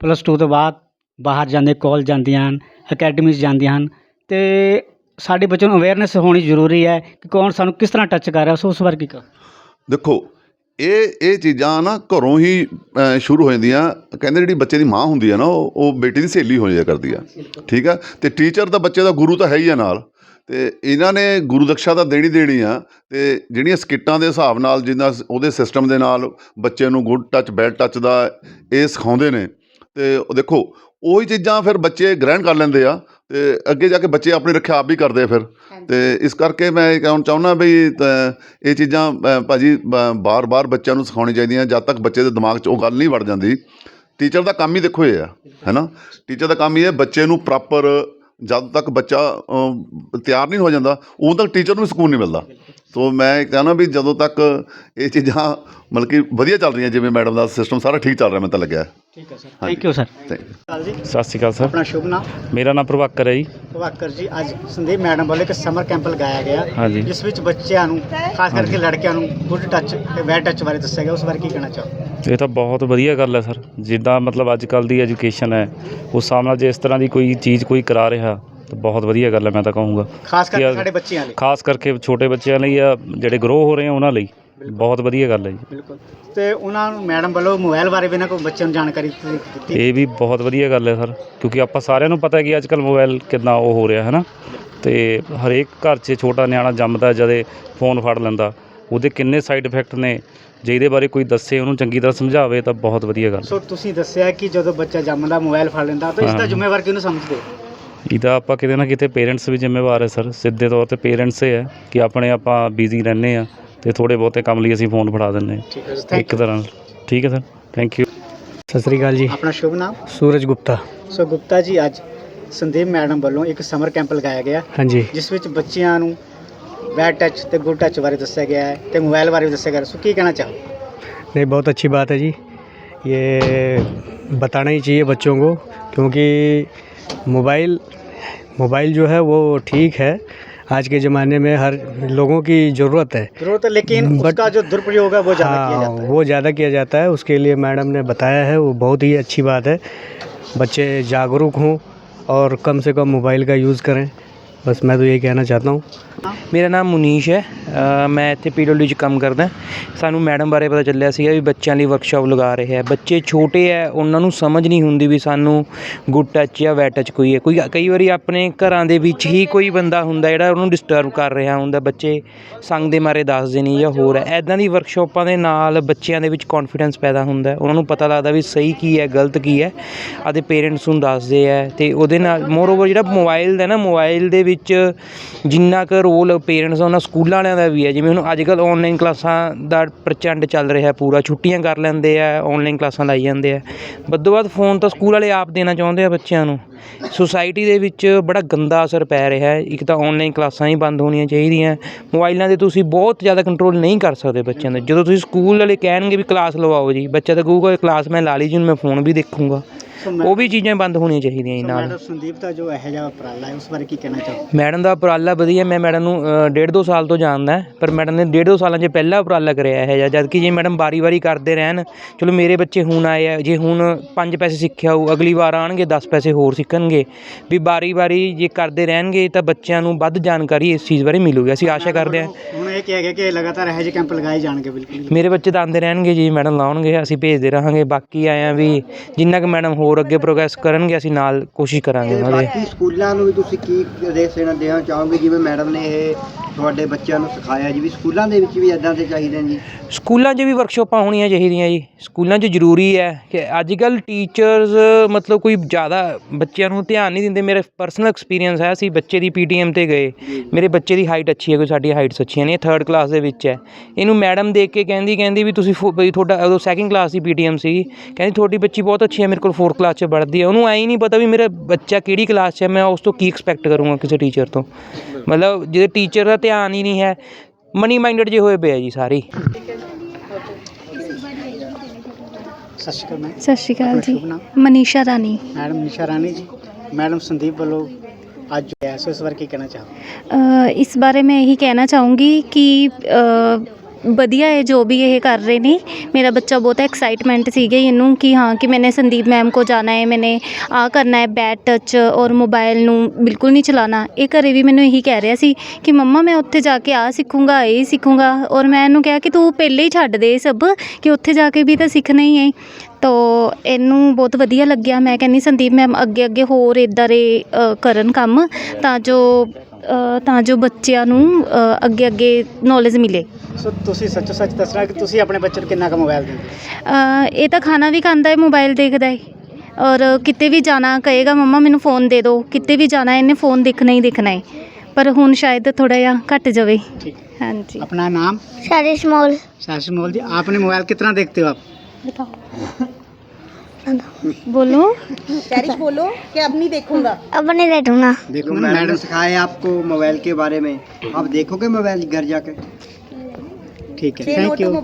ਪਲੱਸ 2 ਤੋਂ ਬਾਅਦ ਬਾਹਰ ਜਾਂਦੇ ਕਾਲਜ ਜਾਂਦੀਆਂ ਹਨ ਅਕੈਡਮੀਜ਼ ਜਾਂਦੀਆਂ ਹਨ ਤੇ ਸਾਡੇ ਬੱਚਿਆਂ ਨੂੰ ਅਵੇਅਰਨੈਸ ਹੋਣੀ ਜ਼ਰੂਰੀ ਹੈ ਕਿ ਕੌਣ ਸਾਨੂੰ ਕਿਸ ਤਰ੍ਹਾਂ ਟੱਚ ਕਰ ਰਿਹਾ ਸੋ ਉਸ ਬਾਰੇ ਕੀ ਕਹੋ? ਦੇਖੋ ਇਹ ਇਹ ਚੀਜ਼ਾਂ ਨਾ ਘਰੋਂ ਹੀ ਅ, ਸ਼ੁਰੂ ਹੋ ਜਾਂਦੀਆਂ ਕਹਿੰਦੇ ਜਿਹੜੀ ਬੱਚੇ ਦੀ ਮਾਂ ਹੁੰਦੀ ਹੈ ਨਾ ਉਹ ਉਹ ਬੇਟੀ ਦੀ ਸਹੇਲੀ ਹੋ ਜਾਇਆ ਕਰਦੀ ਆ। ਠੀਕ ਆ? ਤੇ ਟੀਚਰ ਤਾਂ ਬੱਚੇ ਦਾ ਗੁਰੂ ਤਾਂ ਹੈ ਹੀ ਆ ਨਾਲ। ਤੇ ਇਹਨਾਂ ਨੇ ਗੁਰੂ ਦਕਸ਼ਾ ਤਾਂ ਦੇਣੀ ਦੇਣੀ ਆ ਤੇ ਜਿਹੜੀਆਂ ਸਕਿੱਟਾਂ ਦੇ ਹਿਸਾਬ ਨਾਲ ਜਿੰਨਾ ਉਹਦੇ ਸਿਸਟਮ ਦੇ ਨਾਲ ਬੱਚੇ ਨੂੰ ਗੁੱਡ ਟੱਚ ਬੈਡ ਟੱਚ ਦਾ ਇਹ ਸਿਖਾਉਂਦੇ ਨੇ ਤੇ ਉਹ ਦੇਖੋ ਉਹੀ ਚੀਜ਼ਾਂ ਫਿਰ ਬੱਚੇ ਗ੍ਰਹਿਣ ਕਰ ਲੈਂਦੇ ਆ ਤੇ ਅੱਗੇ ਜਾ ਕੇ ਬੱਚੇ ਆਪਣੀ ਰੱਖਿਆ ਆਪ ਵੀ ਕਰਦੇ ਆ ਫਿਰ। ਤੇ ਇਸ ਕਰਕੇ ਮੈਂ ਇਹ ਕਹਿਣਾ ਚਾਹੁੰਦਾ ਵੀ ਇਹ ਚੀਜ਼ਾਂ ਭਾਜੀ ਬਾਰ-ਬਾਰ ਬੱਚਿਆਂ ਨੂੰ ਸਿਖਾਉਣੀ ਚਾਹੀਦੀਆਂ ਜਦ ਤੱਕ ਬੱਚੇ ਦੇ ਦਿਮਾਗ 'ਚ ਉਹ ਗੱਲ ਨਹੀਂ ਵੜ ਜਾਂਦੀ। ਟੀਚਰ ਦਾ ਕੰਮ ਹੀ ਦੇਖੋ ਇਹ ਆ ਹੈਨਾ ਟੀਚਰ ਦਾ ਕੰਮ ਇਹ ਹੈ ਬੱਚੇ ਨੂੰ ਪ੍ਰੋਪਰ ਜਦ ਤੱਕ ਬੱਚਾ ਤਿਆਰ ਨਹੀਂ ਹੋ ਜਾਂਦਾ, ਉਦੋਂ ਤੱਕ ਟੀਚਰ ਨੂੰ ਵੀ ਸਕੂਨ ਨਹੀਂ ਮਿਲਦਾ। ਸੋ ਮੈਂ ਇਹ ਕਹਿੰਦਾ ਵੀ ਜਦੋਂ ਤੱਕ ਇਹ ਚੀਜ਼ਾਂ ਮਤਲਬ ਕਿ ਵਧੀਆ ਚੱਲ ਰਹੀਆਂ ਜਿਵੇਂ ਮੈਡਮ ਦਾ ਸਿਸਟਮ ਸਾਰਾ ਠੀਕ ਚੱਲ ਰਿਹਾ ਮੈਨੂੰ ਤਾਂ ਲੱਗਿਆ। ਠੀਕ ਹੈ ਸਰ। Thank you sir. ਕਾਲ ਜੀ। ਸਤਿ ਸ਼੍ਰੀ ਅਕਾਲ ਸਰ ਆਪਣਾ ਸ਼ੁਭ ਨਾਮ? ਮੇਰਾ ਨਾਮ ਪ੍ਰਭਾਕਰ ਹੈ ਜੀ। ਭਵਾਕਰ ਜੀ ਅੱਜ ਸੰਦੀਪ ਮੈਡਮ ਵੱਲੋਂ ਇੱਕ ਸਮਰ ਕੈਂਪ ਲਗਾਇਆ ਗਿਆ। ਹਾਂਜੀ। ਜਿਸ ਵਿੱਚ ਬੱਚਿਆਂ ਨੂੰ ਖਾਸ ਕਰਕੇ ਲੜਕਿਆਂ ਨੂੰ ਗੁੱਡ ਟੱਚ ਤੇ ਬੈਡ ਟੱਚ ਬਾਰੇ ਦੱਸਿਆ ਗਿਆ। ਉਸ ਬਾਰੇ ਕੀ ਕਹਿਣਾ ਚਾਹੋ? ਇਹ ਤਾਂ ਬਹੁਤ ਵਧੀਆ ਗੱਲ ਹੈ ਸਰ ਜਿੱਦਾਂ ਮਤਲਬ ਅੱਜ ਕੱਲ ਦੀ ਐਜੂਕੇਸ਼ਨ ਹੈ ਉਸ ਹਿਸਾਬ ਨਾਲ ਜੇ ਇਸ ਤਰ੍ਹਾਂ ਦੀ ਕੋਈ ਚੀਜ਼ ਕੋਈ ਕਰਾ ਰਿਹਾ ਤਾਂ ਬਹੁਤ ਵਧੀਆ ਗੱਲ ਹੈ ਮੈਂ ਤਾਂ ਕਹੂੰਗਾ। ਖਾਸ ਕਰਕੇ ਸਾਡੇ ਬੱਚਿਆਂ ਲਈ। ਖਾਸ ਕਰਕੇ ਛੋਟੇ ਬੱਚਿਆਂ ਲਈ ਆ ਜਿਹੜੇ ਗਰੋ ਹੋ ਰਹੇ ਆ ਉਹਨਾਂ ਲਈ। ਬਹੁਤ ਵਧੀਆ ਗੱਲ ਹੈ ਜੀ। ਬਿਲਕੁਲ। ਤੇ ਉਹਨਾਂ ਨੂੰ ਮੈਡਮ ਵੱਲੋਂ ਮੋਬਾਈਲ ਬਾਰੇ ਵੀ ਨਾ ਕੋਈ ਬੱਚਿਆਂ ਨੂੰ ਜਾਣਕਾਰੀ ਦਿੱਤੀ ਇਹ ਵੀ ਬਹੁਤ ਵਧੀਆ ਗੱਲ ਹੈ ਸਰ ਕਿਉਂਕਿ ਆਪਾਂ ਸਾਰਿਆਂ ਨੂੰ ਪਤਾ ਹੈ ਕਿ ਅੱਜ ਕੱਲ ਮੋਬਾਈਲ ਕਿੰਨਾ ਉਹ ਹੋ ਰਿਹਾ ਹੈ ਨਾ? ਤੇ ਹਰੇਕ ਘਰ 'ਚ ਛੋਟਾ ਨਿਆਣਾ ਜੰਮਦਾ ਜਦੇ ਫੋਨ ਫੜ ਲੈਂਦਾ ਉਹਦੇ ਕਿੰਨੇ ਸਾਈਡ ਇਫੈਕਟ ਨੇ। ਜੇ ਇਹਦੇ ਬਾਰੇ ਕੋਈ ਦੱਸੇ ਉਹਨੂੰ ਚੰਗੀ ਤਰ੍ਹਾਂ ਸਮਝਾਵੇ ਤਾਂ ਬਹੁਤ ਵਧੀਆ ਗੱਲ ਸੋ ਤੁਸੀਂ ਦੱਸਿਆ ਕਿ ਜਦੋਂ ਬੱਚਾ ਜੰਮਦਾ ਮੋਬਾਈਲ ਫੜ ਲੈਂਦਾ ਤਾਂ ਇਸ ਦਾ। ਜ਼ਿੰਮੇਵਾਰ ਕਿਹਨੂੰ ਸਮਝਦੇ? ਇਹਦਾ ਆਪਾਂ ਕਿਤੇ ਨਾ ਕਿਤੇ ਪੇਰੈਂਟਸ ਵੀ ਜ਼ਿੰਮੇਵਾਰ ਹੈ ਸਰ ਸਿੱਧੇ ਤੌਰ ਤੇ ਪੇਰੈਂਟਸ ਹੀ ਹੈ ਕਿ ਆਪਣੇ ਆਪਾਂ ਬਿਜ਼ੀ ਰਹਿੰਦੇ ਆ ਤੇ ਥੋੜੇ ਬਹੁਤੇ ਕੰਮ ਲਈ ਅਸੀਂ ਫੋਨ ਫੜਾ ਦਿੰਦੇ ਹਾਂ ਠੀਕ ਹੈ ਇੱਕ ਤਰ੍ਹਾਂ ਨਾਲ। ਠੀਕ ਹੈ sir thank you Sat Sri ਅਕਾਲ ਜੀ ਆਪਣਾ ਸ਼ੁਭ ਨਾਮ ਸੂਰਜ ਗੁਪਤਾ ਸੋ ਗੁਪਤਾ ਜੀ ਅੱਜ ਸੰਦੀਪ ਮੈਡਮ ਵੱਲੋਂ ਇੱਕ ਸਮਰ ਕੈਂਪ ਲਗਾਇਆ ਗਿਆ ਹਾਂਜੀ ਜਿਸ ਵਿੱਚ ਬੱਚਿਆਂ ਨੂੰ ਬੈਡ ਟੱਚ ਤੇ ਗੁੱਡ ਟੱਚ ਬਾਰੇ ਦੱਸਿਆ ਗਿਆ ਹੈ ਤੇ ਮੋਬਾਈਲ ਬਾਰੇ ਵੀ ਦੱਸਿਆ ਗਿਆ ਹੈ। ਸੋ ਕੀ ਕਹਿਣਾ ਚਾਹੋ नहीं बहुत अच्छी बात है जी ये बताना ही चाहिए बच्चों को क्योंकि मोबाइल मोबाइल जो है वो ठीक है। आज के ज़माने में हर लोगों की ज़रूरत है। ज़रूरत है लेकिन बट उसका जो दुरुपयोग है वो ज़्यादा किया हाँ। जाता है वो ज़्यादा किया जाता है। उसके लिए मैडम ने बताया है वो बहुत ही अच्छी बात है। बच्चे जागरूक हों और कम से कम मोबाइल का यूज़ करें। बस मैं तो यही कहना चाहता हूँ ਮੇਰਾ ਨਾਮ ਮੁਨੀਸ਼ ਹੈ ਅ, ਮੈਂ ਇੱਥੇ ਪੀਡਬਲਿਊ 'ਚ ਕੰਮ ਕਰਦਾ ਸਾਨੂੰ ਮੈਡਮ ਬਾਰੇ ਪਤਾ ਚੱਲਿਆ ਸੀਗਾ ਵੀ ਬੱਚਿਆਂ ਲਈ ਵਰਕਸ਼ਾਪ ਲਗਾ ਰਹੇ ਹੈ ਬੱਚੇ ਛੋਟੇ ਹੈ ਉਹਨਾਂ ਨੂੰ ਸਮਝ ਨਹੀਂ ਹੁੰਦੀ ਵੀ ਸਾਨੂੰ ਗੁੱਡ ਟੱਚ ਜਾਂ ਬੈਡ ਟੱਚ ਕੋਈ ਹੈ ਕੋਈ ਕਈ ਵਾਰੀ ਆਪਣੇ ਘਰਾਂ ਦੇ ਵਿੱਚ ਹੀ ਕੋਈ ਬੰਦਾ ਹੁੰਦਾ ਜਿਹੜਾ ਉਹਨੂੰ ਡਿਸਟਰਬ ਕਰ ਰਿਹਾ ਹੁੰਦਾ ਬੱਚੇ ਸੰਗ ਦੇ ਮਾਰੇ ਦੱਸਦੇ ਨਹੀਂ ਜਾਂ ਹੋਰ ਹੈ ਐਦਾਂ ਦੀ ਵਰਕਸ਼ਾਪਾਂ ਦੇ ਨਾਲ ਬੱਚਿਆਂ ਦੇ ਵਿੱਚ ਕੌਨਫੀਡੈਂਸ ਪੈਦਾ ਹੁੰਦਾ ਹੈ। ਉਹਨਾਂ ਨੂੰ ਪਤਾ ਲੱਗਦਾ ਵੀ ਸਹੀ ਕੀ ਹੈ ਗਲਤ ਕੀ ਹੈ ਆਦੇ ਪੇਰੈਂਟਸ ਨੂੰ ਦੱਸਦੇ ਹੈ ਤੇ ਉਹਦੇ ਨਾਲ ਮੋਰ ਓਵਰ ਜਿਹੜਾ ਮੋਬਾਈਲ ਦਾ ਨਾ ਮੋਬਾਈਲ ਦੇ ਵਿੱਚ ਵਿੱਚ ਜਿੰਨਾ ਕੁ ਰੋਲ ਪੇਰੈਂਟਸ ਦਾ ਉਹਨਾਂ ਸਕੂਲਾਂ ਵਾਲਿਆਂ ਦਾ ਵੀ ਹੈ ਜਿਵੇਂ ਹੁਣ ਅੱਜ ਕੱਲ੍ਹ ਔਨਲਾਈਨ ਕਲਾਸਾਂ ਦਾ ਪ੍ਰਚੰਡ ਚੱਲ ਰਿਹਾ ਪੂਰਾ। ਛੁੱਟੀਆਂ ਕਰ ਲੈਂਦੇ ਆ ਔਨਲਾਈਨ ਕਲਾਸਾਂ ਲਾਈ ਜਾਂਦੇ ਆ। ਵੱਧੋ ਵੱਧ ਫੋਨ ਤਾਂ ਸਕੂਲ ਵਾਲੇ ਆਪ ਦੇਣਾ ਚਾਹੁੰਦੇ ਆ ਬੱਚਿਆਂ ਨੂੰ। ਸੁਸਾਇਟੀ ਦੇ ਵਿੱਚ ਬੜਾ ਗੰਦਾ ਅਸਰ ਪੈ ਰਿਹਾ ਇੱਕ ਤਾਂ ਔਨਲਾਈਨ ਕਲਾਸਾਂ ਹੀ ਬੰਦ ਹੋਣੀਆਂ ਚਾਹੀਦੀਆਂ। ਮੋਬਾਈਲਾਂ 'ਤੇ ਤੁਸੀਂ ਬਹੁਤ ਜ਼ਿਆਦਾ ਕੰਟਰੋਲ ਨਹੀਂ ਕਰ ਸਕਦੇ ਬੱਚਿਆਂ ਦਾ। ਜਦੋਂ ਤੁਸੀਂ ਸਕੂਲ ਵਾਲੇ ਕਹਿਣਗੇ ਵੀ ਕਲਾਸ ਲਵਾਓ ਜੀ, ਬੱਚਾ ਤਾਂ ਕਹੂਗਾ ਕਲਾਸ ਮੈਂ ਲਾ ਲਈ ਜੀ, ਹੁਣ ਮੈਂ ਫੋਨ ਵੀ ਦੇਖੂੰਗਾ। ਉਹ ਵੀ ਚੀਜ਼ਾਂ ਬੰਦ ਹੋਣੀਆਂ ਚਾਹੀਦੀਆਂ ਜੀ ਨਾਲ। ਮੈਡਮ ਸੰਦੀਪ ਦਾ ਜੋ ਇਹੋ ਜਿਹਾ ਉਪਰਾਲਾ ਹੈ ਉਸ ਬਾਰੇ ਕੀ ਕਹਿਣਾ ਚਾਹੋ ਮੈਡਮ ਦਾ ਉਪਰਾਲਾ ਵਧੀਆ ਮੈਂ ਮੈਡਮ ਨੂੰ ਅ, ਡੇਢ ਦੋ ਸਾਲ ਤੋਂ ਜਾਣਦਾ ਪਰ ਮੈਡਮ ਨੇ ਡੇਢ ਦੋ ਸਾਲਾਂ 'ਚ ਪਹਿਲਾ ਉਪਰਾਲਾ ਕਰਿਆ ਇਹ ਜਿਹਾ ਜਦ ਕਿ ਜੇ ਮੈਡਮ ਵਾਰੀ-ਵਾਰੀ ਕਰਦੇ ਰਹਿਣ ਚਲੋ ਮੇਰੇ ਬੱਚੇ ਹੁਣ ਆਏ ਆ ਜੇ ਹੁਣ 5 ਪੈਸੇ ਸਿੱਖਿਆ ਹੋਊ ਅਗਲੀ ਵਾਰ ਆਣਗੇ 10 ਪੈਸੇ ਹੋਰ ਸਿੱਖਣਗੇ ਵੀ ਵਾਰੀ-ਵਾਰੀ ਜੇ ਕਰਦੇ ਰਹਿਣਗੇ ਤਾਂ ਬੱਚਿਆਂ ਨੂੰ ਵੱਧ ਜਾਣਕਾਰੀ ਇਸ ਚੀਜ਼ ਬਾਰੇ ਮਿਲੂਗੀ ਅਸੀਂ ਆਸ਼ਾ ਕਰਦੇ ਹਾਂ। ਹੁਣ ਇਹ ਕਿਹਾ ਗਿਆ ਕਿ ਲਗਾਤਾਰ ਇਹੋ ਜਿਹੇ ਕੈਂਪ ਲਗਾਏ ਜਾਣਗੇ ਬਿਲਕੁਲ। ਮੇਰੇ ਬੱਚੇ ਤਾਂ ਆਉਂਦੇ ਰਹਿਣਗੇ ਜੀ ਮੈਡਮ ਲਾਉਣਗੇ ਅਸੀਂ ਭੇਜਦੇ ਰਹਾਂਗੇ ਬਾਕੀ ਆਏ ਆ ਵੀ ਜਿੰਨਾ ਕੁ ਮੈਡਮ ਹੋਰ ਅੱਗੇ ਪ੍ਰੋਗਰੈਸ ਕਰਨਗੇ ਅਸੀਂ ਨਾਲ ਕੋਸ਼ਿਸ਼ ਕਰਾਂਗੇ ਤੇ ਉਹਨਾਂ ਦੇ। ਬਾਕੀ ਸਕੂਲਾਂ ਨੂੰ ਵੀ ਤੁਸੀਂ ਕੀ ਉਪਦੇਸ਼ ਦੇਣਾ ਦੇਣਾ ਚਾਹੋਗੇ? ਜਿਵੇਂ ਮੈਡਮ ਨੇ ਇਹ ਤੁਹਾਡੇ ਬੱਚਿਆਂ ਨੂੰ ਸਿਖਾਇਆ ਜੀ ਵੀ ਸਕੂਲਾਂ ਦੇ ਵਿੱਚ ਵੀ ਇਦਾਂ ਦੇ ਚਾਹੀਦੇ ਨੇ ਜੀ? ਸਕੂਲਾਂ 'ਚ ਵੀ ਵਰਕਸ਼ਾਪਾਂ ਹੋਣੀਆਂ ਚਾਹੀਦੀਆਂ ਜੀ। ਸਕੂਲਾਂ 'ਚ ਜ਼ਰੂਰੀ ਹੈ ਕਿ ਅੱਜ ਕੱਲ੍ਹ ਟੀਚਰਸ ਮਤਲਬ ਕੋਈ ਜ਼ਿਆਦਾ ਬੱਚਿਆਂ ਨੂੰ ਧਿਆਨ ਨਹੀਂ ਦਿੰਦੇ। ਮੇਰੇ ਪਰਸਨਲ ਐਕਸਪੀਰੀਅੰਸ ਹੈ ਅਸੀਂ ਬੱਚੇ ਦੀ ਪੀਟੀਐਮ ਤੇ ਗਏ। ਮੇਰੇ ਬੱਚੇ ਦੀ ਹਾਈਟ ਅੱਛੀ ਹੈ ਕੋਈ ਸਾਡੀ ਹਾਈਟਸ ਅੱਛੀਆਂ ਨਹੀਂ ਥਰਡ ਕਲਾਸ ਦੇ ਵਿੱਚ ਹੈ। ਇਹਨੂੰ ਮੈਡਮ ਦੇਖ ਕੇ ਕਹਿੰਦੀ ਕਹਿੰਦੀ ਵੀ ਤੁਸੀਂ ਫੋ- ਵੀ ਤੁਹਾਡਾ ਉਦੋਂ ਸੈਕਿੰਡ ਕਲਾਸ ਦੀ ਪੀਟੀਐਮ ਸੀ ਕਹਿੰਦੀ ਤੁਹਾਡੀ ਬੱਚੀ ਬਹੁਤ ਅੱਛੀ ਹੈ ਮੇਰੇ ਕੋਲ ਫੋਰਥ ਕਲਾਸ 'ਚ ਪੜ੍ਹਦੀ ਹੈ। ਉਹਨੂੰ ਐਂ ਹੀ ਨਹੀਂ ਪਤਾ ਵੀ ਮੇਰਾ ਬੱਚਾ ਕਿਹੜੀ ਕਲਾਸ 'ਚ ਹੈ ਮੈਂ ਉਸ ਤੋਂ ਕੀ ਐਕਸਪੈਕਟ ਕਰੂੰਗਾ ਕਿਸੇ ਟੀਚਰ ਤੋਂ। ਮਤਲਬ ਜਿਹਦੇ ਟੀਚਰ ਦਾ ਧਿਆਨ ਹੀ ਨਹੀਂ ਹੈ ਮਨੀ ਮਾਈਂਡਡ ਜੇ ਹੋਏ ਪਏ ਆ ਜੀ ਸਾਰੇ। ਸਤਿ ਸ਼੍ਰੀ ਅਕਾਲ ਮੈਮ। ਸਤਿ ਸ਼੍ਰੀ ਅਕਾਲ ਜੀ? ਮਨੀਸ਼ਾ ਰਾਣੀ। ਮੈਡਮ ਨਿਸ਼ਾ ਰਾਣੀ ਜੀ। ਮੈਡਮ ਸੰਦੀਪ ਵੱਲੋਂ ਅੱਜ ਜੋ ਹੈ ਸੋ ਇਸ ਬਾਰੇ ਕੀ ਕਹਿਣਾ ਚਾਹੋ ਅ, ਇਸ ਬਾਰੇ ਮੈਂ ਇਹੀ ਕਹਿਣਾ ਚਾਹੂੰਗੀ ਕਿ ਅ, ਵਧੀਆ ਹੈ, ਜੋ भी ये कर रहे ने मेरा बच्चा बहुत एक्साइटमेंट ਸੀਗੇ ਇਹਨੂੰ ਕਿ ਹਾਂ, ਕਿ ਮੈਨੇ ਸੰਦੀਪ ਮੈਮ ਕੋ ਜਾਣਾ ਹੈ, ਮੈਨੇ ਆਹ ਕਰਨਾ ਹੈ ਬੈਡ ਟੱਚ ਔਰ ਮੋਬਾਈਲ ਨੂੰ ਬਿਲਕੁਲ ਨਹੀਂ ਚਲਾਉਣਾ। ਇਹ ਘਰੇ ਵੀ ਮੈਨੂੰ ਇਹੀ ਕਹਿ ਰਿਹਾ ਸੀ ਕਿ ਮੰਮਾ, ਮੈਂ ਉੱਥੇ ਜਾ ਕੇ ਆਹ ਸਿੱਖੂੰਗਾ, ਇਹ ਸਿੱਖੂੰਗਾ ਔਰ ਮੈਂ ਇਹਨੂੰ ਕਿਹਾ ਕਿ ਤੂੰ ਪਹਿਲੇ ਹੀ ਛੱਡ ਦੇ ਸਭ, ਕਿ ਉੱਥੇ ਜਾ ਕੇ ਵੀ ਤਾਂ ਸਿੱਖਣਾ ਹੀ ਹੈ। ਤੋ ਇਹਨੂੰ ਬਹੁਤ ਵਧੀਆ ਲੱਗਿਆ। ਮੈਂ ਕਹਿੰਦੀ ਸੰਦੀਪ ਮੈਮ ਅੱਗੇ ਅੱਗੇ ਹੋਰ ਇੱਦਾਂ ਦੇ ਕਰਨ ਕੰਮ ਤਾਂ ਜੋ ਤਾਂ ਜੋ ਬੱਚਿਆਂ ਨੂੰ ਅ, ਅੱਗੇ ਅੱਗੇ ਨੌਲੇਜ ਮਿਲੇ ਸੋ ਤੁਸੀਂ ਸੱਚੋ ਸੱਚ ਦੱਸਣਾ ਕਿ ਤੁਸੀਂ ਆਪਣੇ ਬੱਚੇ ਨੂੰ ਕਿੰਨਾ ਕੁ ਮੋਬਾਈਲ ਦਿੰਦੇ ਹੋ? ਅ, ਇਹ ਤਾਂ ਖਾਣਾ ਵੀ ਖਾਂਦਾ ਹੈ ਮੋਬਾਈਲ ਦੇਖਦਾ ਹੈ ਔਰ ਕਿਤੇ ਵੀ ਜਾਣਾ ਕਹੇਗਾ ਮੰਮਾ ਮੈਨੂੰ ਫੋਨ ਦੇ ਦਿਓ ਕਿਤੇ ਵੀ ਜਾਣਾ ਇਹਨੇ ਫੋਨ ਦੇਖਣਾ ਹੀ ਦੇਖਣਾ ਹੈ ਪਰ ਹੁਣ ਸ਼ਾਇਦ ਥੋੜਾ ਜਿਹਾ ਘਟ ਜਾਵੇ ठीक ਹਾਂਜੀ अपना नाम सारिश मॉल शाशी मोहल जी आपने मोबाइल कितना देखते हो आप ਬੋਲੋ अब नहीं देखूंगा देखो मैडम सिखाए आपको मोबाइल के बारे में आप देखोगे मोबाइल घर ਠੀਕ ਹੈ। ਥੈਂਕ ਯੂ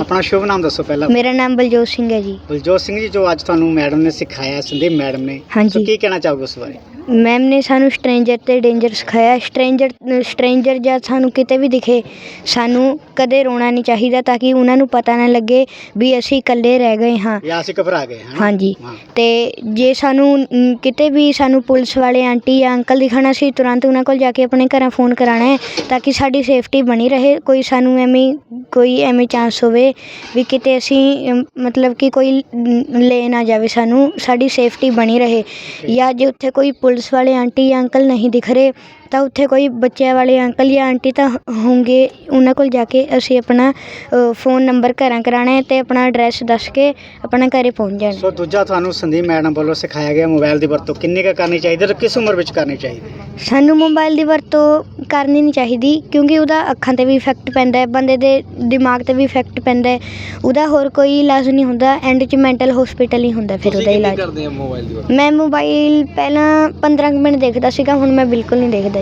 ਆਪਣਾ ਸ਼ੁਭ ਨਾਮ ਦੱਸੋ ਪਹਿਲਾਂ। ਮੇਰਾ ਨਾਮ ਬਲਜੋਤ ਸਿੰਘ ਹੈ ਜੀ। ਬਲਜੋਤ ਸਿੰਘ ਜੀ ਜੋ ਅੱਜ ਤੁਹਾਨੂੰ ਮੈਡਮ ਨੇ ਸਿਖਾਇਆ ਸੰਦੀਪ ਮੈਡਮ ਨੇ। ਹਾਂਜੀ। ਕੀ ਕਹਿਣਾ ਚਾਹੋਗੇ ਉਸ ਬਾਰੇ? ਮੈਮ ਨੇ ਸਾਨੂੰ ਸਟ੍ਰੇਂਜਰ ਤੇ ਡੇਂਜਰ ਸਿਖਾਇਆ। ਸਟ੍ਰੇਂਜਰ ਸਟ੍ਰੇਂਜਰ ਜਦ ਸਾਨੂੰ ਕਿਤੇ ਵੀ ਦਿਖੇ ਸਾਨੂੰ ਕਦੇ ਰੋਣਾ ਨਹੀਂ ਚਾਹੀਦਾ ਤਾਂ ਕਿ ਉਹਨਾਂ ਨੂੰ ਪਤਾ ਨਾ ਲੱਗੇ ਵੀ ਅਸੀਂ ਇਕੱਲੇ ਰਹਿ ਗਏ ਹਾਂ। ਜਾਂ ਅਸੀਂ ਘਬਰਾ ਗਏ ਹਾਂ ਹਾਂਜੀ। ਤੇ ਜੇ ਸਾਨੂੰ ਕਿਤੇ ਵੀ ਸਾਨੂੰ ਪੁਲਿਸ ਵਾਲੇ ਆਂਟੀ ਜਾਂ ਅੰਕਲ ਦਿਖਣਾ ਸੀ ਤੁਰੰਤ ਉਹਨਾਂ ਕੋਲ ਜਾ ਕੇ ਆਪਣੇ ਘਰਾਂ ਫੋਨ ਕਰਾਣਾ ਹੈ ਤਾਂ ਕਿ ਸਾਡੀ ਸੇਫਟੀ ਬਣੀ ਰਹੇ। ਕੋਈ ਸਾਨੂੰ ਐਵੇਂ ਕੋਈ ਐਵੇਂ ਚਾਂਸ ਹੋਵੇ ਵੀ ਕਿਤੇ ਅਸੀਂ ਮਤਲਬ ਕਿ ਕੋਈ ਲੈ ਨਾ ਜਾਵੇ ਸਾਨੂੰ ਸਾਡੀ ਸੇਫਟੀ ਬਣੀ ਰਹੇ ਜਾਂ ਜੇ ਉੱਥੇ ਕੋਈ ਪੁਲਿਸ ਵਾਲੇ ਆਂਟੀ ਜਾਂ ਅੰਕਲ ਨਹੀਂ ਦਿਖ ਰਹੇ ਤਾਂ ਉੱਥੇ ਕੋਈ ਬੱਚਿਆਂ ਵਾਲੇ ਅੰਕਲ ਜਾਂ ਆਂਟੀ ਤਾਂ ਹੋਣਗੇ ਉਹਨਾਂ ਕੋਲ ਜਾ ਕੇ ਅਸੀਂ ਆਪਣਾ ਫੋਨ ਨੰਬਰ ਘਰਾਂ ਕਰਾਣਾ ਹੈ ਤੇ ਆਪਣਾ ਐਡਰੈਸ ਦੱਸ ਕੇ ਆਪਣਾ ਘਰੇ ਪਹੁੰਚ ਜਾਣਾ। ਸੋ ਦੂਜਾ ਤੁਹਾਨੂੰ ਸੰਦੀਪ ਮੈਡਮ ਵੱਲੋਂ ਸਿਖਾਇਆ ਗਿਆ ਮੋਬਾਈਲ ਦੀ ਵਰਤੋਂ ਕਿੰਨੀ ਕੁ ਕਰਨੀ ਚਾਹੀਦੀ ਤੇ ਕਿਸ ਉਮਰ ਵਿੱਚ ਕਰਨੀ ਚਾਹੀਦੀ? ਸਾਨੂੰ ਮੋਬਾਈਲ ਦੀ ਵਰਤੋਂ ਕਰਨੀ ਨਹੀਂ ਚਾਹੀਦੀ ਕਿਉਂਕਿ ਉਹਦਾ ਅੱਖਾਂ ਤੇ ਵੀ ਇਫੈਕਟ ਪੈਂਦਾ ਹੈ ਬੰਦੇ ਦੇ ਦਿਮਾਗ ਤੇ ਵੀ ਇਫੈਕਟ ਪੈਂਦਾ ਹੈ। ਉਹਦਾ ਹੋਰ ਕੋਈ ਇਲਾਜ ਨਹੀਂ ਹੁੰਦਾ ਐਂਡ 'ਚ ਮੈਂਟਲ ਹਸਪੀਟਲ ਹੀ ਹੁੰਦਾ ਫਿਰ ਉਹਦਾ ਇਲਾਜ। ਕਰਦੇ ਆ ਮੋਬਾਈਲ ਦੀ ਮੈਂ ਮੋਬਾਈਲ ਪਹਿਲਾਂ 15 ਕੁ ਮਿੰਟ ਦੇਖਦਾ ਸੀਗਾ ਹੁਣ ਮੈਂ ਬਿਲਕੁਲ ਨਹੀਂ ਦੇਖਦਾ ਜੀ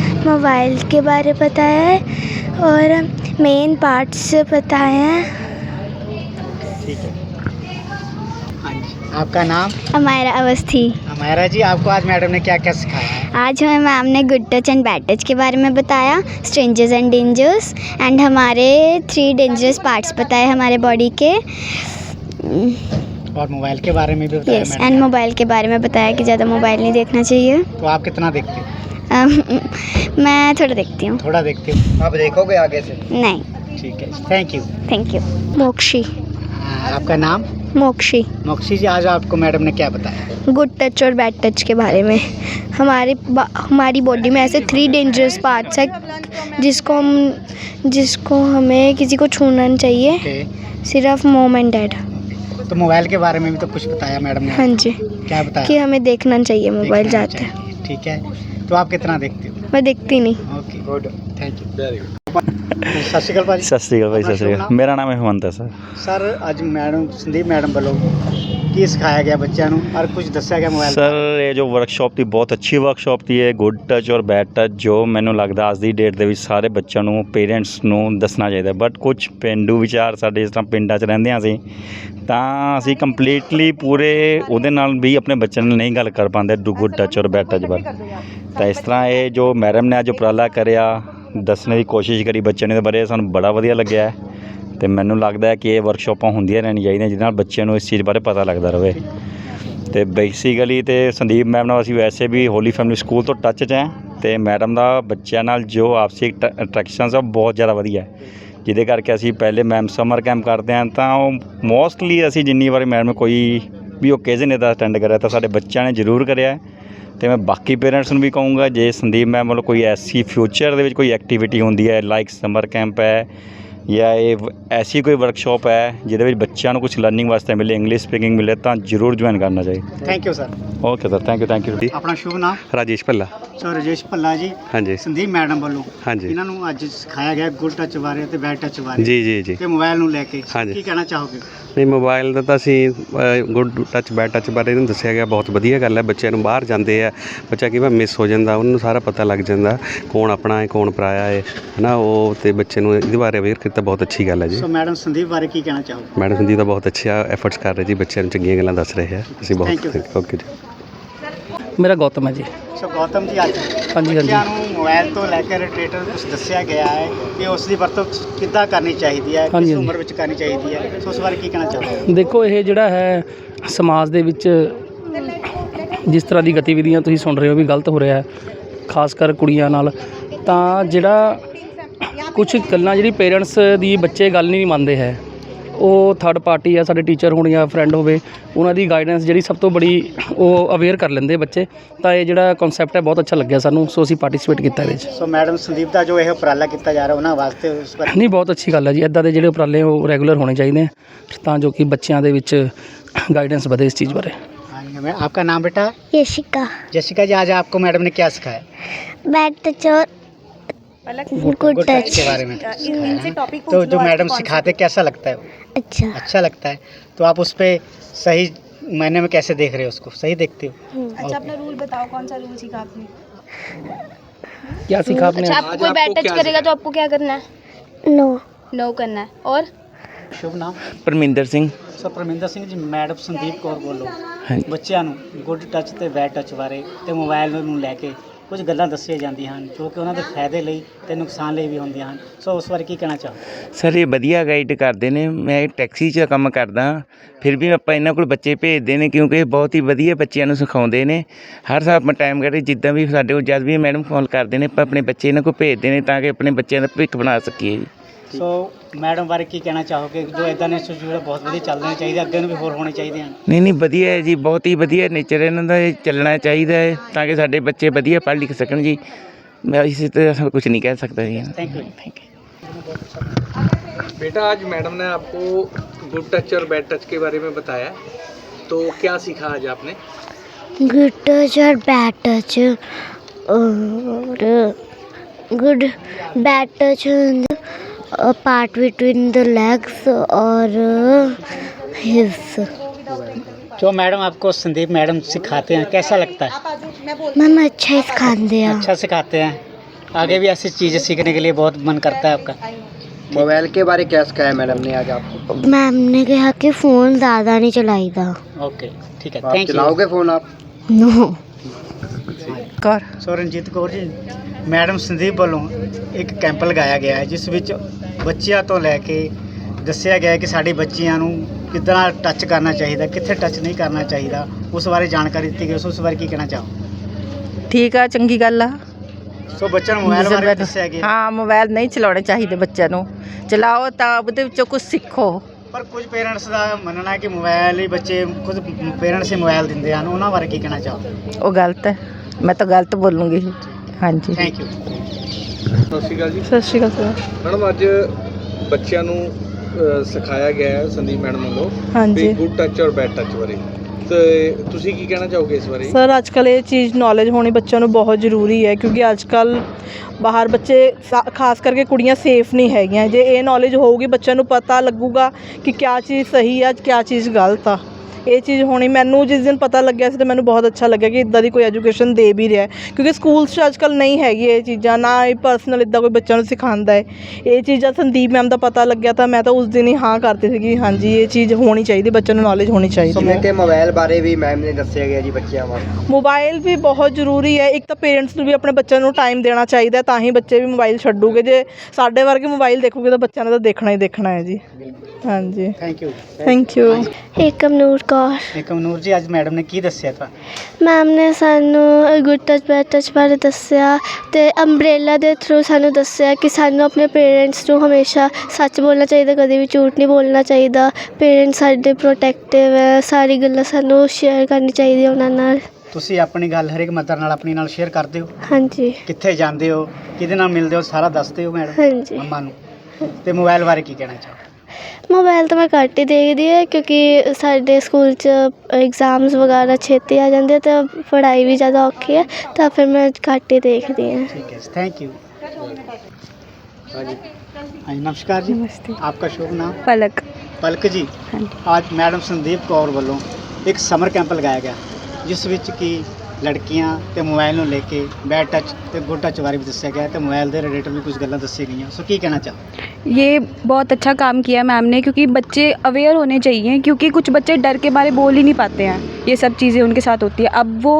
मोबाइल के बारे बताया है और मेन पार्ट्स बताए हैं। ठीक है। हाँ आपका नाम? अमायरा अवस्थी। हमारा जी आपको आज मैडम ने क्या क्या सिखाया? आज हमें मैम ने good touch and bad touch के बारे में बताया स्ट्रेंजर्स एंड डेंजर्स एंड हमारे थ्री डेंजरस पार्ट्स बताए हमारे बॉडी के। और मोबाइल के बारे में भी बताया यस एंड मोबाइल के बारे में बताया कि ज़्यादा मोबाइल नहीं देखना चाहिए। तो आप कितना देखते हो? मैं थोड़ा देखती हूँ। थोड़ा देखते हो। आप देखोगे आगे से? नहीं। ठीक है। Thank you thank you Mokshi. हाँ, आपका नाम? मोक्षी। मोक्षी जी आज आपको मैडम ने क्या बताया? गुड टच और बैड टच के बारे में। हमारे हमारी बॉडी में ऐसे थ्री डेंजरस पार्ट्स है जिसको हम जिसको हमें किसी को छूना नहीं चाहिए। सिर्फ़ मोम एंड डैड तो मोबाइल के बारे में भी तो कुछ बताया मैडम ने। हाँ जी। क्या बताया? कि हमें देखना चाहिए मोबाइल जाते। ठीक है। तो आप कितना देखते हो मैं देखती नहीं okay good thank you very good ਸਤਿ ਸ਼੍ਰੀ ਅਕਾਲ ਭਾਜੀ। ਸਤਿ ਸ਼੍ਰੀ ਅਕਾਲ ਭਾਈ ਸਤਿ ਸ਼੍ਰੀ ਅਕਾਲ। ਮੇਰਾ ਨਾਮ? ਹਿਮੰਤ ਹੈ ਸਰ। ਸਰ ਅੱਜ ਮੈਡਮ ਸੰਦੀਪ ਮੈਡਮ ਵੱਲੋਂ ਕੀ ਸਿਖਾਇਆ ਗਿਆ ਬੱਚਿਆਂ ਨੂੰ? ਔਰ ਕੁਝ ਦੱਸਿਆ ਗਿਆ ਮੋਬਾਈਲ ਸਰ ਇਹ ਜੋ ਵਰਕਸ਼ਾਪ ਦੀ ਬਹੁਤ ਅੱਛੀ ਵਰਕਸ਼ਾਪ ਦੀ ਹੈ ਗੁੱਡ ਟੱਚ ਔਰ ਬੈਡ ਟੱਚ ਜੋ ਮੈਨੂੰ ਲੱਗਦਾ ਅੱਜ ਦੀ ਡੇਟ ਦੇ ਵਿੱਚ ਸਾਰੇ ਬੱਚਿਆਂ ਨੂੰ ਪੇਰੈਂਟਸ ਨੂੰ ਦੱਸਣਾ ਚਾਹੀਦਾ ਬਟ ਕੁਝ ਪਿੰਡੂ ਵਿਚਾਰ ਸਾਡੇ ਜਿਸ ਤਰ੍ਹਾਂ ਪਿੰਡਾਂ 'ਚ ਰਹਿੰਦੇ ਹਾਂ ਅਸੀਂ ਤਾਂ ਅਸੀਂ ਕੰਪਲੀਟਲੀ ਪੂਰੇ ਉਹਦੇ ਨਾਲ ਵੀ ਆਪਣੇ ਬੱਚਿਆਂ ਨਾਲ ਨਹੀਂ ਗੱਲ ਕਰ ਪਾਉਂਦੇ ਗੁੱਡ ਟੱਚ ਔਰ ਬੈਡ ਟੱਚ ਬਾਰੇ। ਤਾਂ ਇਸ ਤਰ੍ਹਾਂ ਇਹ ਜੋ ਮੈਡਮ ਨੇ ਅੱਜ ਉਪਰਾਲਾ ਕਰਿਆ ਦੱਸਣ ਦੀ ਕੋਸ਼ਿਸ਼ ਕਰੀ ਬੱਚਿਆਂ ਨੇ ਦੇ ਬਾਰੇ ਸਾਨੂੰ ਬੜਾ ਵਧੀਆ ਲੱਗਿਆ ਹੈ। ਤੇ ਮੈਨੂੰ ਲੱਗਦਾ ਹੈ ਕਿ ਇਹ ਵਰਕਸ਼ਾਪਾਂ ਹੁੰਦੀਆਂ ਰਹਿਣੀਆਂ ਚਾਹੀਦੀਆਂ, ਜਿਹਦੇ ਨਾਲ ਬੱਚਿਆਂ ਨੂੰ ਇਸ ਚੀਜ਼ ਬਾਰੇ ਪਤਾ ਲੱਗਦਾ ਰਹੇ। ਤੇ ਬੇਸਿਕਲੀ ਤੇ ਸੰਦੀਪ ਮੈਮ ਨਾਲ ਅਸੀਂ ਵੈਸੇ ਵੀ ਹੋਲੀ ਫੈਮਿਲੀ ਸਕੂਲ ਤੋਂ ਟੱਚ 'ਚ ਹੈ ਤੇ ਮੈਡਮ ਦਾ ਬੱਚਿਆਂ ਨਾਲ ਜੋ ਆਪਸੀ ਅਟਰੈਕਸ਼ਨਸ ਆ ਬਹੁਤ ਜ਼ਿਆਦਾ ਵਧੀਆ ਹੈ। ਜਿਹਦੇ ਕਰਕੇ ਅਸੀਂ ਪਹਿਲੇ ਮੈਮ ਸਮਰ ਕੈਂਪ ਕਰਦੇ ਹਾਂ, ਤਾਂ ਉਹ ਮੋਸਟਲੀ ਅਸੀਂ ਜਿੰਨੀ ਵਾਰੀ ਮੈਡਮ ਕੋਈ ਵੀ ਓਕੇਜ਼ਨ ਇਹਦਾ ਅਟੈਂਡ ਕਰਿਆ, ਤਾਂ ਸਾਡੇ ਬੱਚਿਆਂ ਨੇ ਜ਼ਰੂਰ ਕਰਿਆ ਤੇ ਮੈਂ ਬਾਕੀ ਪੇਰੈਂਟਸ ਨੂੰ ਵੀ ਕਹੂੰਗਾ, ਜੇ ਸੰਦੀਪ ਮੈਮ ਵੱਲੋਂ ਕੋਈ ਐਸੀ ਫਿਊਚਰ ਦੇ ਵਿੱਚ ਕੋਈ ਐਕਟੀਵਿਟੀ ਹੁੰਦੀ ਹੈ ਲਾਈਕ ਸਮਰ ਕੈਂਪ ਹੈ ਜਾਂ ਇਹ ਐਸੀ ਕੋਈ ਵਰਕਸ਼ਾਪ ਹੈ ਜਿਹਦੇ ਵਿੱਚ ਬੱਚਿਆਂ ਨੂੰ ਕੁਝ ਲਰਨਿੰਗ ਵਾਸਤੇ ਮਿਲੇ ਇੰਗਲਿਸ਼ ਸਪੀਕਿੰਗ ਮਿਲੇ ਤਾਂ ਜ਼ਰੂਰ ਜੁਆਇਨ ਕਰਨਾ ਚਾਹੀਏ thank you sir okay sir thank you thank you ਆਪਣਾ ਸ਼ੁਭ ਨਾਮ? ਰਾਜੇਸ਼ ਭੱਲਾ। ਸਰ ਰਜੇਸ਼ ਭੱਲਾ ਜੀ। ਹਾਂਜੀ। ਸੰਦੀਪ ਮੈਡਮ ਵੱਲੋਂ। ਹਾਂਜੀ। ਇਹਨਾਂ ਨੂੰ ਅੱਜ ਸਿਖਾਇਆ ਗਿਆ ਗੁੱਡ ਟੱਚ ਬਾਰੇ ਤੇ ਬੈਡ ਟੱਚ ਬਾਰੇ। ਜੀ ਜੀ ਜੀ। ਤੇ ਮੋਬਾਈਲ ਨੂੰ ਲੈ ਕੇ। ਕੀ ਕਹਿਣਾ ਚਾਹੋਗੇ? ਨਹੀਂ ਮੋਬਾਈਲ ਦਾ ਤਾਂ ਅਸੀਂ ਗੁੱਡ ਟੱਚ ਬੈਡ ਟੱਚ ਬਾਰੇ ਇਹਨੂੰ ਦੱਸਿਆ ਗਿਆ। ਬਹੁਤ ਵਧੀਆ ਗੱਲ ਹੈ। ਬੱਚਿਆਂ ਨੂੰ ਬਾਹਰ ਜਾਂਦੇ ਆ। ਬੱਚਾ ਕਿਵੇਂ ਮਿਸ ਹੋ ਜਾਂਦਾ ਉਹਨਾਂ ਨੂੰ ਸਾਰਾ ਪਤਾ ਲੱਗ ਜਾਂਦਾ। ਕੌਣ ਆਪਣਾ ਹੈ ਕੌਣ ਪਰਾਇਆ ਹੈ ਹਨਾ? ਉਹ ਤੇ ਬੱਚੇ ਨੂੰ ਇਹਦੇ ਬਾਰੇ ਅਵੇਅਰ ਕੀਤਾ ਬਹੁਤ ਅੱਛੀ ਗੱਲ ਹੈ ਜੀ। ਸੋ ਮੈਡਮ ਸੰਦੀਪ ਬਾਰੇ ਕੀ ਕਹਿਣਾ ਚਾਹੋਗੇ? ਮੈਡਮ ਜੀ ਦਾ ਬਹੁਤ ਅੱਛਾ ਐਫਰਟਸ ਕਰ ਰਹੇ ਜੀ ਬੱਚਿਆਂ ਨੂੰ ਚੰਗੀਆਂ ਗੱਲਾਂ ਦੱਸ ਰਹੇ ਆ। ਅਸੀਂ ਬਹੁਤ ਓਕੇ ਜੀ। ਮੇਰਾ ਗੌਤਮ ਹੈ ਜੀ। ਸੋ ਗੌਤਮ ਜੀ ਅੱਜ ਹਾਂਜੀ ਬੱਚਿਆਂ ਨੂੰ ਮੋਬਾਈਲ ਤੋਂ ਲੈ ਕੇ ਰਿਲੇਟਡ ਕੁਝ ਦੱਸਿਆ ਗਿਆ ਹੈ ਕਿ ਉਸ ਦੀ ਵਰਤੋਂ ਕਿੱਦਾਂ ਕਰਨੀ ਚਾਹੀਦੀ ਹੈ ਕਿਸ। ਉਮਰ ਵਿੱਚ ਕਰਨੀ ਚਾਹੀਦੀ ਹੈ। ਸੋ ਉਸ ਬਾਰੇ ਕੀ ਕਹਿਣਾ ਚਾਹੋਗੇ? ਦੇਖੋ ਇਹ ਜਿਹੜਾ ਹੈ ਸਮਾਜ ਦੇ ਵਿੱਚ ਜਿਸ ਤਰ੍ਹਾਂ ਦੀ ਗਤੀਵਿਧੀਆਂ ਤੁਸੀਂ ਸੁਣ ਰਹੇ ਹੋ ਵੀ ਗਲਤ ਹੋ ਰਿਹਾ ਹੈ ਖਾਸ ਕਰ ਕੁੜੀਆਂ ਨਾਲ ਤਾਂ ਜਿਹੜਾ ਕੁਝ ਗੱਲਾਂ ਜਿਹੜੀ ਪੇਰੈਂਟਸ ਦੀ ਬੱਚੇ ਗੱਲ ਨਹੀਂ ਮੰਨਦੇ ਹੈ ਉਹ ਥਰਡ ਪਾਰਟੀ ਆ ਸਾਡੇ ਟੀਚਰ ਹੋਣ ਜਾਂ ਫਰੈਂਡ ਹੋਵੇ ਉਹਨਾਂ ਦੀ ਗਾਈਡੈਂਸ ਜਿਹੜੀ ਸਭ ਤੋਂ ਬੜੀ ਉਹ ਅਵੇਅਰ ਕਰ ਲੈਂਦੇ ਬੱਚੇ ਤਾਂ ਇਹ ਜਿਹੜਾ ਕਨਸੈਪਟ ਹੈ ਬਹੁਤ ਅੱਛਾ ਲੱਗਿਆ ਸਾਨੂੰ ਸੋ ਅਸੀਂ ਪਾਰਟਿਸਿਪੇਟ ਕੀਤਾ ਇਹਦੇ 'ਚ ਸੋ ਮੈਡਮ ਸੰਦੀਪ ਦਾ ਜੋ ਇਹ ਉਪਰਾਲਾ ਕੀਤਾ ਜਾ ਰਿਹਾ ਉਹਨਾਂ ਵਾਸਤੇ ਉਸ ਬਾਰੇ ਨਹੀਂ ਬਹੁਤ ਅੱਛੀ ਗੱਲ ਹੈ ਜੀ ਇਦਾਂ ਦੇ ਜਿਹੜੇ ਉਪਰਾਲੇ ਉਹ ਰੈਗੂਲਰ ਹੋਣੇ ਚਾਹੀਦੇ ਆ ਤਾਂ ਜੋ ਕਿ ਬੱਚਿਆਂ ਦੇ ਵਿੱਚ ਗਾਈਡੈਂਸ ਵਧੇ ਇਸ ਚੀਜ਼ ਬਾਰੇ हाँ जी, मैं आपका नाम बेटा यशिका जसिका जी आज आपको मैडम ने क्या सिखाया बैड टच और गुड गुड टच टच के बारे में सिखाया है। तो जो मैडम सिखाते कैसा लगता है वो अच्छा अच्छा लगता है तो आप उस पर सही मायने में कैसे देख रहे हो उसको सही देखते हो अच्छा अपना रूल बताओ कौन सा रूल सीखा आपने क्या सीखा आपने अच्छा आपको कोई बैड टच करेगा तो आपको क्या करना है नो नो करना है और ਸ਼ੁਭ ਨਾਮ ਪਰਮਿੰਦਰ ਸਿੰਘ ਸੋ ਪਰਮਿੰਦਰ ਸਿੰਘ ਜੀ ਮੈਡਮ ਸੰਦੀਪ ਕੌਰ ਬੋਲੋ ਹਾਂਜੀ। ਬੱਚਿਆਂ ਨੂੰ ਗੁੱਡ ਟੱਚ ਤੇ ਬੈਡ ਟੱਚ ਬਾਰੇ ਤੇ ਮੋਬਾਈਲ ਨੂੰ ਲੈ ਕੇ ਕੁਝ ਗੱਲਾਂ ਦੱਸੀਆਂ ਜਾਂਦੀਆਂ ਹਨ ਜੋ ਕਿ ਉਹਨਾਂ ਦੇ ਫਾਇਦੇ ਲਈ ਤੇ ਨੁਕਸਾਨ ਲਈ ਵੀ ਹੁੰਦੀਆਂ ਹਨ। ਸੋ ਉਸ ਬਾਰੇ ਕੀ ਕਹਿਣਾ ਚਾਹੋ ਸਰ ਇਹ ਵਧੀਆ ਗਾਈਡ ਕਰਦੇ ਨੇ। ਮੈਂ ਟੈਕਸੀ 'ਚ ਕੰਮ ਕਰਦਾ। ਫਿਰ ਵੀ ਆਪਾਂ ਇਹਨਾਂ ਕੋਲ ਬੱਚੇ ਭੇਜਦੇ ਨੇ ਕਿਉਂਕਿ ਇਹ ਬਹੁਤ ਹੀ ਵਧੀਆ ਬੱਚਿਆਂ ਨੂੰ ਸਿਖਾਉਂਦੇ ਨੇ। ਹਰ ਸਾਲ ਆਪਾਂ ਟਾਈਮ ਕਰਦੇ ਜਿੱਦਾਂ ਵੀ ਸਾਡੇ ਕੋਲ ਜਦ ਵੀ ਮੈਡਮ ਕਾਲ ਕਰਦੇ ਨੇ ਆਪਾਂ ਆਪਣੇ ਬੱਚੇ ਇਹਨਾਂ ਕੋਲ ਭੇਜਦੇ ਨੇ ਤਾਂ ਕਿ ਆਪਣੇ ਬੱਚਿਆਂ ਦਾ ਭਵਿੱਖ ਬਣਾ ਸਕੀਏ। ਸੋ ਮੈਡਮ ਬਾਰੇ ਕੀ ਕਹਿਣਾ ਚਾਹੋਗੇ ਜੋ ਇਦਾਂ ਦੇ ਇੰਸਟੀਚਿਊਟ ਬਹੁਤ ਵਧੀਆ ਚੱਲਣੇ ਚਾਹੀਦੇ ਅੱਗੇ ਨੂੰ ਵੀ ਹੋਰ ਹੋਣੇ ਚਾਹੀਦੇ ਹਨ ਨਹੀਂ ਨਹੀਂ ਵਧੀਆ ਹੈ ਜੀ ਬਹੁਤ ਹੀ ਵਧੀਆ ਨੇਚਰ ਇਹਨਾਂ ਦਾ ਇਹ ਚੱਲਣਾ ਚਾਹੀਦਾ ਹੈ ਤਾਂ ਕਿ ਸਾਡੇ ਬੱਚੇ ਵਧੀਆ ਪੜ੍ਹ ਲਿਖ ਸਕਣ ਜੀ ਮੈਂ ਇਸੇ ਤਰ੍ਹਾਂ ਕੁਝ ਨਹੀਂ ਕਹਿ ਸਕਦਾ ਜੀ ਥੈਂਕ ਯੂ बेटा आज मैडम ने आपको गुड टच और बैड टच के बारे में बताया तो क्या सीखा आज आपने गुड टच और बैड टच और good bad touch part between the legs और हिप्स जो मैडम आपको संदीप मैडम सिखाते हैं कैसा लगता है? मैम अच्छा ही सिखाते हैं। अच्छा सिखाते हैं। आगे भी ऐसी चीज़ें सीखने के लिए बहुत मन करता है आपका। मोबाइल के बारे क्या सिखाया मैडम ने आज आपको? मैम ने कहा कि फ़ोन ज़्यादा नहीं चलाईदा। ओके ठीक है थैंक यू चलाओगे फ़ोन आप? No Kaur so Ranjit Kaur ji madam Sandeep ਵੱਲੋਂ ਇੱਕ ਕੈਂਪ ਲਗਾਇਆ ਗਿਆ ਹੈ ਜਿਸ ਵਿੱਚ ਬੱਚਿਆਂ ਤੋਂ ਲੈ ਕੇ ਦੱਸਿਆ ਗਿਆ ਹੈ ਕਿ ਸਾਡੇ ਬੱਚਿਆਂ ਨੂੰ ਕਿੱਦਾਂ ਟੱਚ ਕਰਨਾ ਚਾਹੀਦਾ ਕਿੱਥੇ ਟੱਚ ਨਹੀਂ ਕਰਨਾ ਚਾਹੀਦਾ ਉਸ ਬਾਰੇ ਜਾਣਕਾਰੀ ਦਿੱਤੀ ਗਈ ਉਸ ਬਾਰੇ ਕੀ ਕਹਿਣਾ ਚਾਹੋ? ਠੀਕ ਆ ਚੰਗੀ ਗੱਲ ਆ। ਸੋ ਬੱਚਿਆਂ ਨੂੰ ਮੋਬਾਈਲ ਬਾਰੇ ਵੀ ਦੱਸਿਆ ਗਿਆ। ਹਾਂ ਮੋਬਾਈਲ ਨਹੀਂ ਚਲਾਉਣੇ ਚਾਹੀਦੇ ਬੱਚਿਆਂ ਨੂੰ। ਚਲਾਓ ਤਾਂ ਉਹਦੇ ਵਿੱਚੋਂ ਕੁਝ ਸਿੱਖੋ। ਪਰ ਕੁਝ ਪੇਰੈਂਟਸ ਦਾ ਮੰਨਣਾ ਹੈ ਕਿ ਮੋਬਾਈਲ ਹੀ ਬੱਚੇ ਖੁਦ ਪੇਰੈਂਟਸ ਹੀ ਮੋਬਾਈਲ ਦਿੰਦੇ ਹਨ ਉਹਨਾਂ ਬਾਰੇ ਕੀ ਕਹਿਣਾ ਚਾਹੋ ਉਹ ਗਲਤ ਹੈ। ਮੈਂ ਤਾਂ ਗਲਤ ਬੋਲੂੰਗੀ। ਹਾਂਜੀ। ਥੈਂਕ ਯੂ ਸਤਿ ਸ਼੍ਰੀ ਅਕਾਲ ਜੀ। ਸਤਿ ਸ਼੍ਰੀ ਅਕਾਲ ਸਰ। ਮੈਡਮ ਅੱਜ ਬੱਚਿਆਂ ਨੂੰ ਸਿਖਾਇਆ ਗਿਆ ਹੈ ਸੰਦੀਪ ਮੈਡਮ ਵੱਲੋਂ ਹਾਂਜੀ। ਵੀ ਗੁੱਡ ਟੱਚ ਔਰ ਬੈਡ ਟੱਚ ਬਾਰੇ। ਤੇ ਤੁਸੀਂ ਕੀ ਕਹਿਣਾ ਚਾਹੋਗੇ ਇਸ ਬਾਰੇ? ਸਰ ਅੱਜ ਕੱਲ੍ਹ ਇਹ ਚੀਜ਼ ਨੌਲੇਜ ਹੋਣੀ ਬੱਚਿਆਂ ਨੂੰ ਬਹੁਤ ਜ਼ਰੂਰੀ ਹੈ ਕਿਉਂਕਿ ਅੱਜ ਕੱਲ੍ਹ ਬਾਹਰ ਬੱਚੇ ਸਾ- ਖਾਸ ਕਰਕੇ ਕੁੜੀਆਂ ਸੇਫ ਨਹੀਂ ਹੈਗੀਆਂ। ਜੇ ਇਹ ਨੌਲੇਜ ਹੋਊਗੀ, ਬੱਚਿਆਂ ਨੂੰ ਪਤਾ ਲੱਗੂਗਾ ਕਿ ਕਿਆ ਚੀਜ਼ ਸਹੀ ਆ, ਕਿਆ ਚੀਜ਼ ਗਲਤ ਆ। ਇਹ ਚੀਜ਼ ਹੋਣੀ ਮੈਨੂੰ ਜਿਸ ਦਿਨ ਪਤਾ ਲੱਗਿਆ ਸੀ ਤਾਂ ਮੈਨੂੰ ਬਹੁਤ ਅੱਛਾ ਲੱਗਿਆ ਕਿ ਇਦਾਂ ਦੀ ਕੋਈ ਐਜੂਕੇਸ਼ਨ ਦੇ ਵੀ ਰਿਹਾ। ਕਿਉਂਕਿ ਸਕੂਲਸ 'ਚ ਅੱਜ ਕੱਲ੍ਹ ਨਹੀਂ ਹੈਗੀ ਇਹ ਚੀਜ਼ਾਂ ਨਾ ਹੀ ਪਰਸਨਲ ਇਦਾਂ ਕੋਈ ਬੱਚਿਆਂ ਨੂੰ ਸਿਖਾਉਂਦਾ ਹੈ। ਇਹ ਚੀਜ਼ਾਂ ਸੰਦੀਪ ਮੈਮ ਦਾ ਪਤਾ ਲੱਗਿਆ ਤਾਂ ਮੈਂ ਤਾਂ ਉਸ ਦਿਨ ਹੀ ਹਾਂ ਕਰਤੀ ਸੀ ਕਿ ਹਾਂਜੀ ਇਹ ਚੀਜ਼ ਹੋਣੀ ਚਾਹੀਦੀ ਬੱਚਿਆਂ ਨੂੰ ਨੌਲੇਜ ਹੋਣੀ ਚਾਹੀਦੀ ਹੈ। ਜਿਵੇਂ ਕਿ ਮੋਬਾਈਲ ਬਾਰੇ ਵੀ ਮੈਮ ਨੇ ਦੱਸਿਆ ਗਿਆ ਜੀ ਬੱਚਿਆਂ ਬਾਰੇ। ਮੋਬਾਈਲ ਵੀ ਬਹੁਤ ਜ਼ਰੂਰੀ ਹੈ। ਇੱਕ ਤਾਂ ਪੇਰੈਂਟਸ ਨੂੰ ਵੀ ਆਪਣੇ ਬੱਚਿਆਂ ਨੂੰ ਟਾਈਮ ਦੇਣਾ ਚਾਹੀਦਾ ਹੈ, ਤਾਂ ਹੀ ਬੱਚੇ ਵੀ ਮੋਬਾਈਲ ਛੱਡੂਗੇ। ਜੇ ਸਾਡੇ ਵਰਗੇ ਮੋਬਾਈਲ ਦੇਖੂਗੇ ਤਾਂ ਬੱਚਿਆਂ ਨੇ ਤਾਂ ਦੇਖਣਾ ਹੀ ਦੇਖਣਾ ਹੈ ਜੀ। ਹਾਂਜੀ। Thank you thank you Ekam Noor Kaur Ekam Noor ji ਅੱਜ ਮੈਡਮ ਨੇ ਕੀ ਦੱਸਿਆ ਤੁਹਾਨੂੰ ਮੈਮ ਨੇ ਸਾਨੂੰ ਗੁੱਡ ਟੱਚ ਬੈਡ ਟੱਚ ਬਾਰੇ ਦੱਸਿਆ ਤੇ ਅੰਬ੍ਰੇਲਾ ਦੇ ਥਰੂ ਸਾਨੂੰ ਦੱਸਿਆ ਕਿ ਸਾਨੂੰ ਆਪਣੇ ਪੇਰੈਂਟਸ ਨੂੰ ਹਮੇਸ਼ਾ ਸੱਚ ਬੋਲਣਾ ਚਾਹੀਦਾ ਕਦੇ ਵੀ ਝੂਠ ਨਹੀਂ ਬੋਲਣਾ ਚਾਹੀਦਾ। ਪੇਰੈਂਟਸ ਸਾਡੇ ਪ੍ਰੋਟੈਕਟਿਵ ਹੈ ਸਾਰੀ ਗੱਲਾਂ ਸਾਨੂੰ ਸ਼ੇਅਰ ਕਰਨੀ ਚਾਹੀਦੀ ਉਹਨਾਂ ਨਾਲ। ਤੁਸੀਂ ਆਪਣੀ ਗੱਲ ਹਰੇਕ ਮਦਰ ਨਾਲ ਆਪਣੀ ਨਾਲ ਸ਼ੇਅਰ ਕਰਦੇ ਹੋ? ਹਾਂਜੀ। ਕਿੱਥੇ ਜਾਂਦੇ ਹੋ? ਕਿਹਦੇ ਨਾਲ ਮਿਲਦੇ ਹੋ? ਸਾਰਾ ਦੱਸਦੇ ਹੋ ਮੈਡਮ? ਹਾਂਜੀ। ਮੰਮਾ ਨੂੰ। ਤੇ ਮੋਬਾਈਲ ਬਾਰੇ ਕੀ ਕਹਿਣਾ ਚਾਹੋ ਮੋਬਾਈਲ ਤਾਂ ਮੈਂ ਘੱਟ ਹੀ ਦੇਖਦੀ ਹੈ ਕਿਉਂਕਿ ਸਾਡੇ ਸਕੂਲ 'ਚ ਐਗਜ਼ਾਮਸ ਵਗੈਰਾ ਛੇਤੀ ਆ ਜਾਂਦੇ ਤਾਂ ਪੜ੍ਹਾਈ ਵੀ ਜ਼ਿਆਦਾ ਔਖੀ ਹੈ ਤਾਂ ਫਿਰ ਮੈਂ ਘੱਟ ਹੀ ਦੇਖਦੀ ਹਾਂ ठीक है थैंक यू हाँ जी हाँ जी नमस्कार जी नमस्ते आपका शुभ नाम पलक ਪਲਕ ਜੀ ਅੱਜ ਮੈਡਮ ਸੰਦੀਪ ਕੌਰ ਵੱਲੋਂ ਇੱਕ ਸਮਰ ਕੈਂਪ ਲਗਾਇਆ ਗਿਆ ਜਿਸ ਵਿੱਚ ਕਿ ਲੜਕੀਆਂ ਤੇ ਮੋਬਾਈਲ ਨੂੰ ਲੈ ਕੇ ਬੈਡ ਟੱਚ ਤੇ ਗੁੱਡ ਟੱਚ ਬਾਰੇ ਵੀ ਦੱਸਿਆ ਗਿਆ ਤੇ ਮੋਬਾਈਲ ਦੇ ਰਿਲੇਟਡ ਵੀ ਕੁਝ ਗੱਲਾਂ ਦੱਸੀਆਂ ਗਈਆਂ ਸੋ ਕੀ ਕਹਿਣਾ ਚਾਹੋ ये बहुत अच्छा काम किया मैम ने क्योंकि बच्चे अवेयर होने चाहिए क्योंकि कुछ बच्चे डर के बारे बोल ही नहीं पाते हैं ये सब चीज़ें उनके साथ होती है अब वो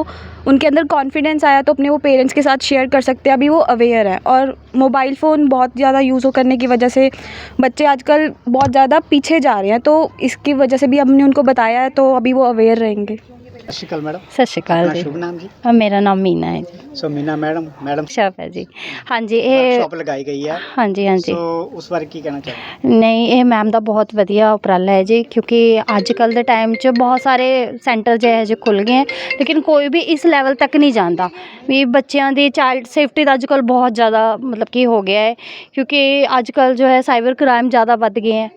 उनके अंदर कॉन्फिडेंस आया तो अपने वो पेरेंट्स के साथ शेयर कर सकते हैं अभी वो अवेयर है और मोबाइल फ़ोन बहुत ज़्यादा यूज़ हो करने की वजह से बच्चे आजकल बहुत ज़्यादा पीछे जा रहे हैं तो इसकी वजह से भी हमने उनको बताया है तो अभी वो अवेयर रहेंगे ਸਤਿ ਸ਼੍ਰੀ ਅਕਾਲ ਮੈਡਮ। ਸਤਿ ਸ਼੍ਰੀ ਅਕਾਲ ਜੀ। ਸ਼ੁਭ ਨਾਮ ਜੀ? ਅ, ਮੇਰਾ ਨਾਮ ਮੀਨਾ ਹੈ ਜੀ। So Meena madam madam shop ਹੈ ਜੀ। ਹਾਂਜੀ ਇਹ ਸ਼ਾਪ ਲਗਾਈ ਗਈ ਹੈ। ਹਾਂਜੀ ਹਾਂਜੀ। ਸੋ ਉਸ ਬਾਰੇ ਕੀ ਕਹਿਣਾ ਚਾਹੁੰਦੇ ਨਹੀਂ ਇਹ ਮੈਮ ਦਾ ਬਹੁਤ ਵਧੀਆ ਉਪਰਾਲਾ ਹੈ ਜੀ ਕਿਉਂਕਿ ਅੱਜ ਕੱਲ ਦੇ ਟਾਈਮ 'ਚ ਬਹੁਤ ਸਾਰੇ ਸੈਂਟਰ ਜਿਹੇ ਜਿਹੇ ਖੁੱਲ ਗਏ ਹੈ ਲੇਕਿਨ ਕੋਈ ਵੀ ਇਸ ਲੈਵਲ ਤੱਕ ਨਹੀਂ ਜਾਂਦਾ। ਵੀ ਬੱਚਿਆਂ ਦੀ ਚਾਈਲਡ ਸੇਫਟੀ ਦਾ ਅੱਜ ਕੱਲ ਬਹੁਤ ਜ਼ਿਆਦਾ ਮਤਲਬ ਕਿ ਹੋ ਗਿਆ ਹੈ ਕਿਉਂਕਿ ਅੱਜ ਕੱਲ ਜੋ ਹੈ ਸਾਈਬਰ ਕ੍ਰਾਈਮ ਜ਼ਿਆਦਾ ਵੱਧ ਗਏ ਹੈ।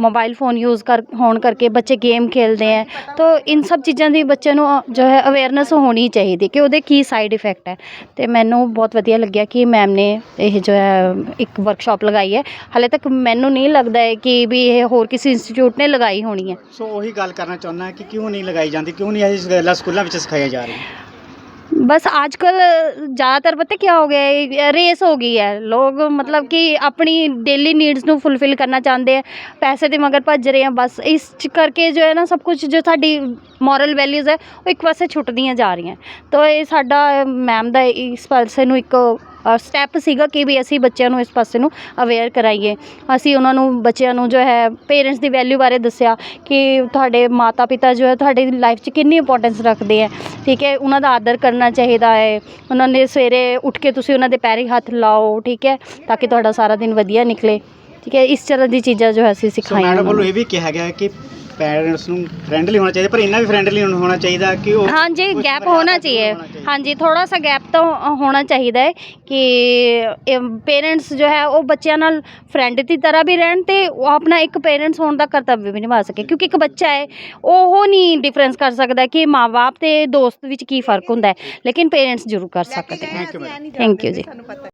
ਮੋਬਾਈਲ ਫੋਨ ਯੂਜ਼ ਕਰ, ਹੋਣ ਕਰਕੇ ਬੱਚੇ ਗੇਮ ਖੇਲਦੇ ਹੈ। ਤਾਂ ਇਨ ਸਭ ਚੀਜ਼ਾਂ ਦੀ ਬੱਚੇ ਨੂੰ ਜੋ ਹੈ ਅਵੇਅਰਨੈਸ ਹੋਣੀ ਚਾਹੀਦੀ ਕਿ ਉਹਦੇ ਕੀ ਸਾਈਡ ਇਫੈਕਟ ਹੈ। ਅਤੇ ਮੈਨੂੰ ਬਹੁਤ ਵਧੀਆ ਲੱਗਿਆ ਕਿ ਮੈਮ ਨੇ ਇਹ ਜੋ ਹੈ, ਇੱਕ ਵਰਕਸ਼ਾਪ ਲਗਾਈ ਹੈ। ਹਾਲੇ ਤੱਕ ਮੈਨੂੰ ਨਹੀਂ ਲੱਗਦਾ ਹੈ ਕਿ ਵੀ ਇਹ ਹੋਰ ਕਿਸੇ ਇੰਸਟੀਚਿਊਟ ਨੇ ਲਗਾਈ ਹੋਣੀ ਹੈ। ਸੋ ਉਹੀ ਗੱਲ ਕਰਨਾ ਚਾਹੁੰਦਾ ਕਿ ਕਿਉਂ ਨਹੀਂ ਲਗਾਈ ਜਾਂਦੀ? ਕਿਉਂ ਨਹੀਂ ਇਹ ਗੱਲਾਂ ਸਕੂਲਾਂ ਵਿੱਚ ਸਿਖਾਈਆਂ ਜਾ ਰਹੀਆਂ? बस आजकल ज़्यादातर पता क्या हो गया है रेस हो गई है लोग मतलब कि ਆਪਣੀ ਡੇਲੀ ਨੀਡਸ ਨੂੰ ਫੁੱਲਫਿਲ ਕਰਨਾ ਚਾਹੁੰਦੇ ਆ ਪੈਸੇ ਦੇ ਮਗਰ ਭੱਜ ਰਹੇ ਆ ਬਸ ਇਸ ਚ ਕਰਕੇ ਜੋ ਹੈ ਨਾ ਸਭ ਕੁਝ ਜੋ ਸਾਡੀ ਮੋਰਲ ਵੈਲਿਊਜ਼ ਹੈ ਉਹ ਇੱਕ ਪਾਸੇ ਛੁੱਟਦੀਆਂ ਜਾ ਰਹੀਆਂ ਤਾਂ ਇਹ ਸਾਡਾ ਮੈਮ ਦਾ ਇਸ ਪਾਸੇ ਨੂੰ ਇੱਕ ਸਟੈਪ ਸੀਗਾ ਕਿ ਵੀ ਅਸੀਂ ਬੱਚਿਆਂ ਨੂੰ ਇਸ ਪਾਸੇ ਨੂੰ ਅਵੇਅਰ ਕਰਾਈਏ। ਅਸੀਂ ਉਹਨਾਂ ਨੂੰ ਬੱਚਿਆਂ ਨੂੰ ਜੋ ਹੈ ਪੇਰੈਂਟਸ ਦੀ ਵੈਲਿਊ ਬਾਰੇ ਦੱਸਿਆ ਕਿ ਤੁਹਾਡੇ ਮਾਤਾ ਪਿਤਾ ਜੋ ਹੈ ਤੁਹਾਡੀ ਲਾਈਫ 'ਚ ਕਿੰਨੀ ਇੰਪੋਰਟੈਂਸ ਰੱਖਦੇ ਹੈ। ਠੀਕ ਹੈ ਉਹਨਾਂ ਦਾ ਆਦਰ ਕਰਨਾ ਚਾਹੀਦਾ ਹੈ। ਉਹਨਾਂ ਨੇ ਸਵੇਰੇ ਉੱਠ ਕੇ ਤੁਸੀਂ ਉਹਨਾਂ ਦੇ ਪੈਰੀ ਹੱਥ ਲਾਓ ਠੀਕ ਹੈ ਤਾਂ ਕਿ ਤੁਹਾਡਾ ਸਾਰਾ ਦਿਨ ਵਧੀਆ ਨਿਕਲੇ। ਠੀਕ ਹੈ ਇਸ ਤਰ੍ਹਾਂ ਦੀ ਚੀਜ਼ਾਂ ਜੋ ਹੈ ਅਸੀਂ ਸਿਖਾਈਆਂ। ਮੈਡਮ ਵੱਲੋਂ। ਇਹ ਵੀ ਕਿਹਾ ਗਿਆ ਹੈ ਕਿ ਪੈਰੈਂਟਸ ਨੂੰ ਫ੍ਰੈਂਡਲੀ ਹੋਣਾ ਚਾਹੀਦਾ ਪਰ ਇੰਨਾ ਵੀ ਫ੍ਰੈਂਡਲੀ ਹੋਣਾ ਚਾਹੀਦਾ ਕਿ ਉਹ हाँ जी कुछ गैप मर्यादा होना से चाहिए होना चाहिए। हाँ जी थोड़ा सा गैप तो होना चाहिए है ਕਿ ਪੇਰੈਂਟਸ ਜੋ ਹੈ ਉਹ ਬੱਚਿਆਂ ਨਾਲ ਫਰੈਂਡ ਦੀ ਤਰ੍ਹਾਂ ਵੀ ਰਹਿਣ ਤੇ ਉਹ ਆਪਣਾ ਇੱਕ ਪੇਰੈਂਟਸ ਹੋਣ ਦਾ ਕਰਤੱਵ ਵੀ ਨਿਭਾ ਸਕੇ ਕਿਉਂਕਿ ਇੱਕ ਬੱਚਾ ਹੈ ਉਹ ਨਹੀਂ ਡਿਫਰੈਂਸ ਕਰ ਸਕਦਾ ਕਿ ਮਾਂ-ਬਾਪ ਤੇ ਦੋਸਤ ਵਿੱਚ ਕੀ ਫਰਕ ਹੁੰਦਾ ਹੈ ਲੇਕਿਨ ਪੇਰੈਂਟਸ ਜ਼ਰੂਰ ਕਰ ਸਕਦੇ ਹੈ thank you madam thank you ਜੀ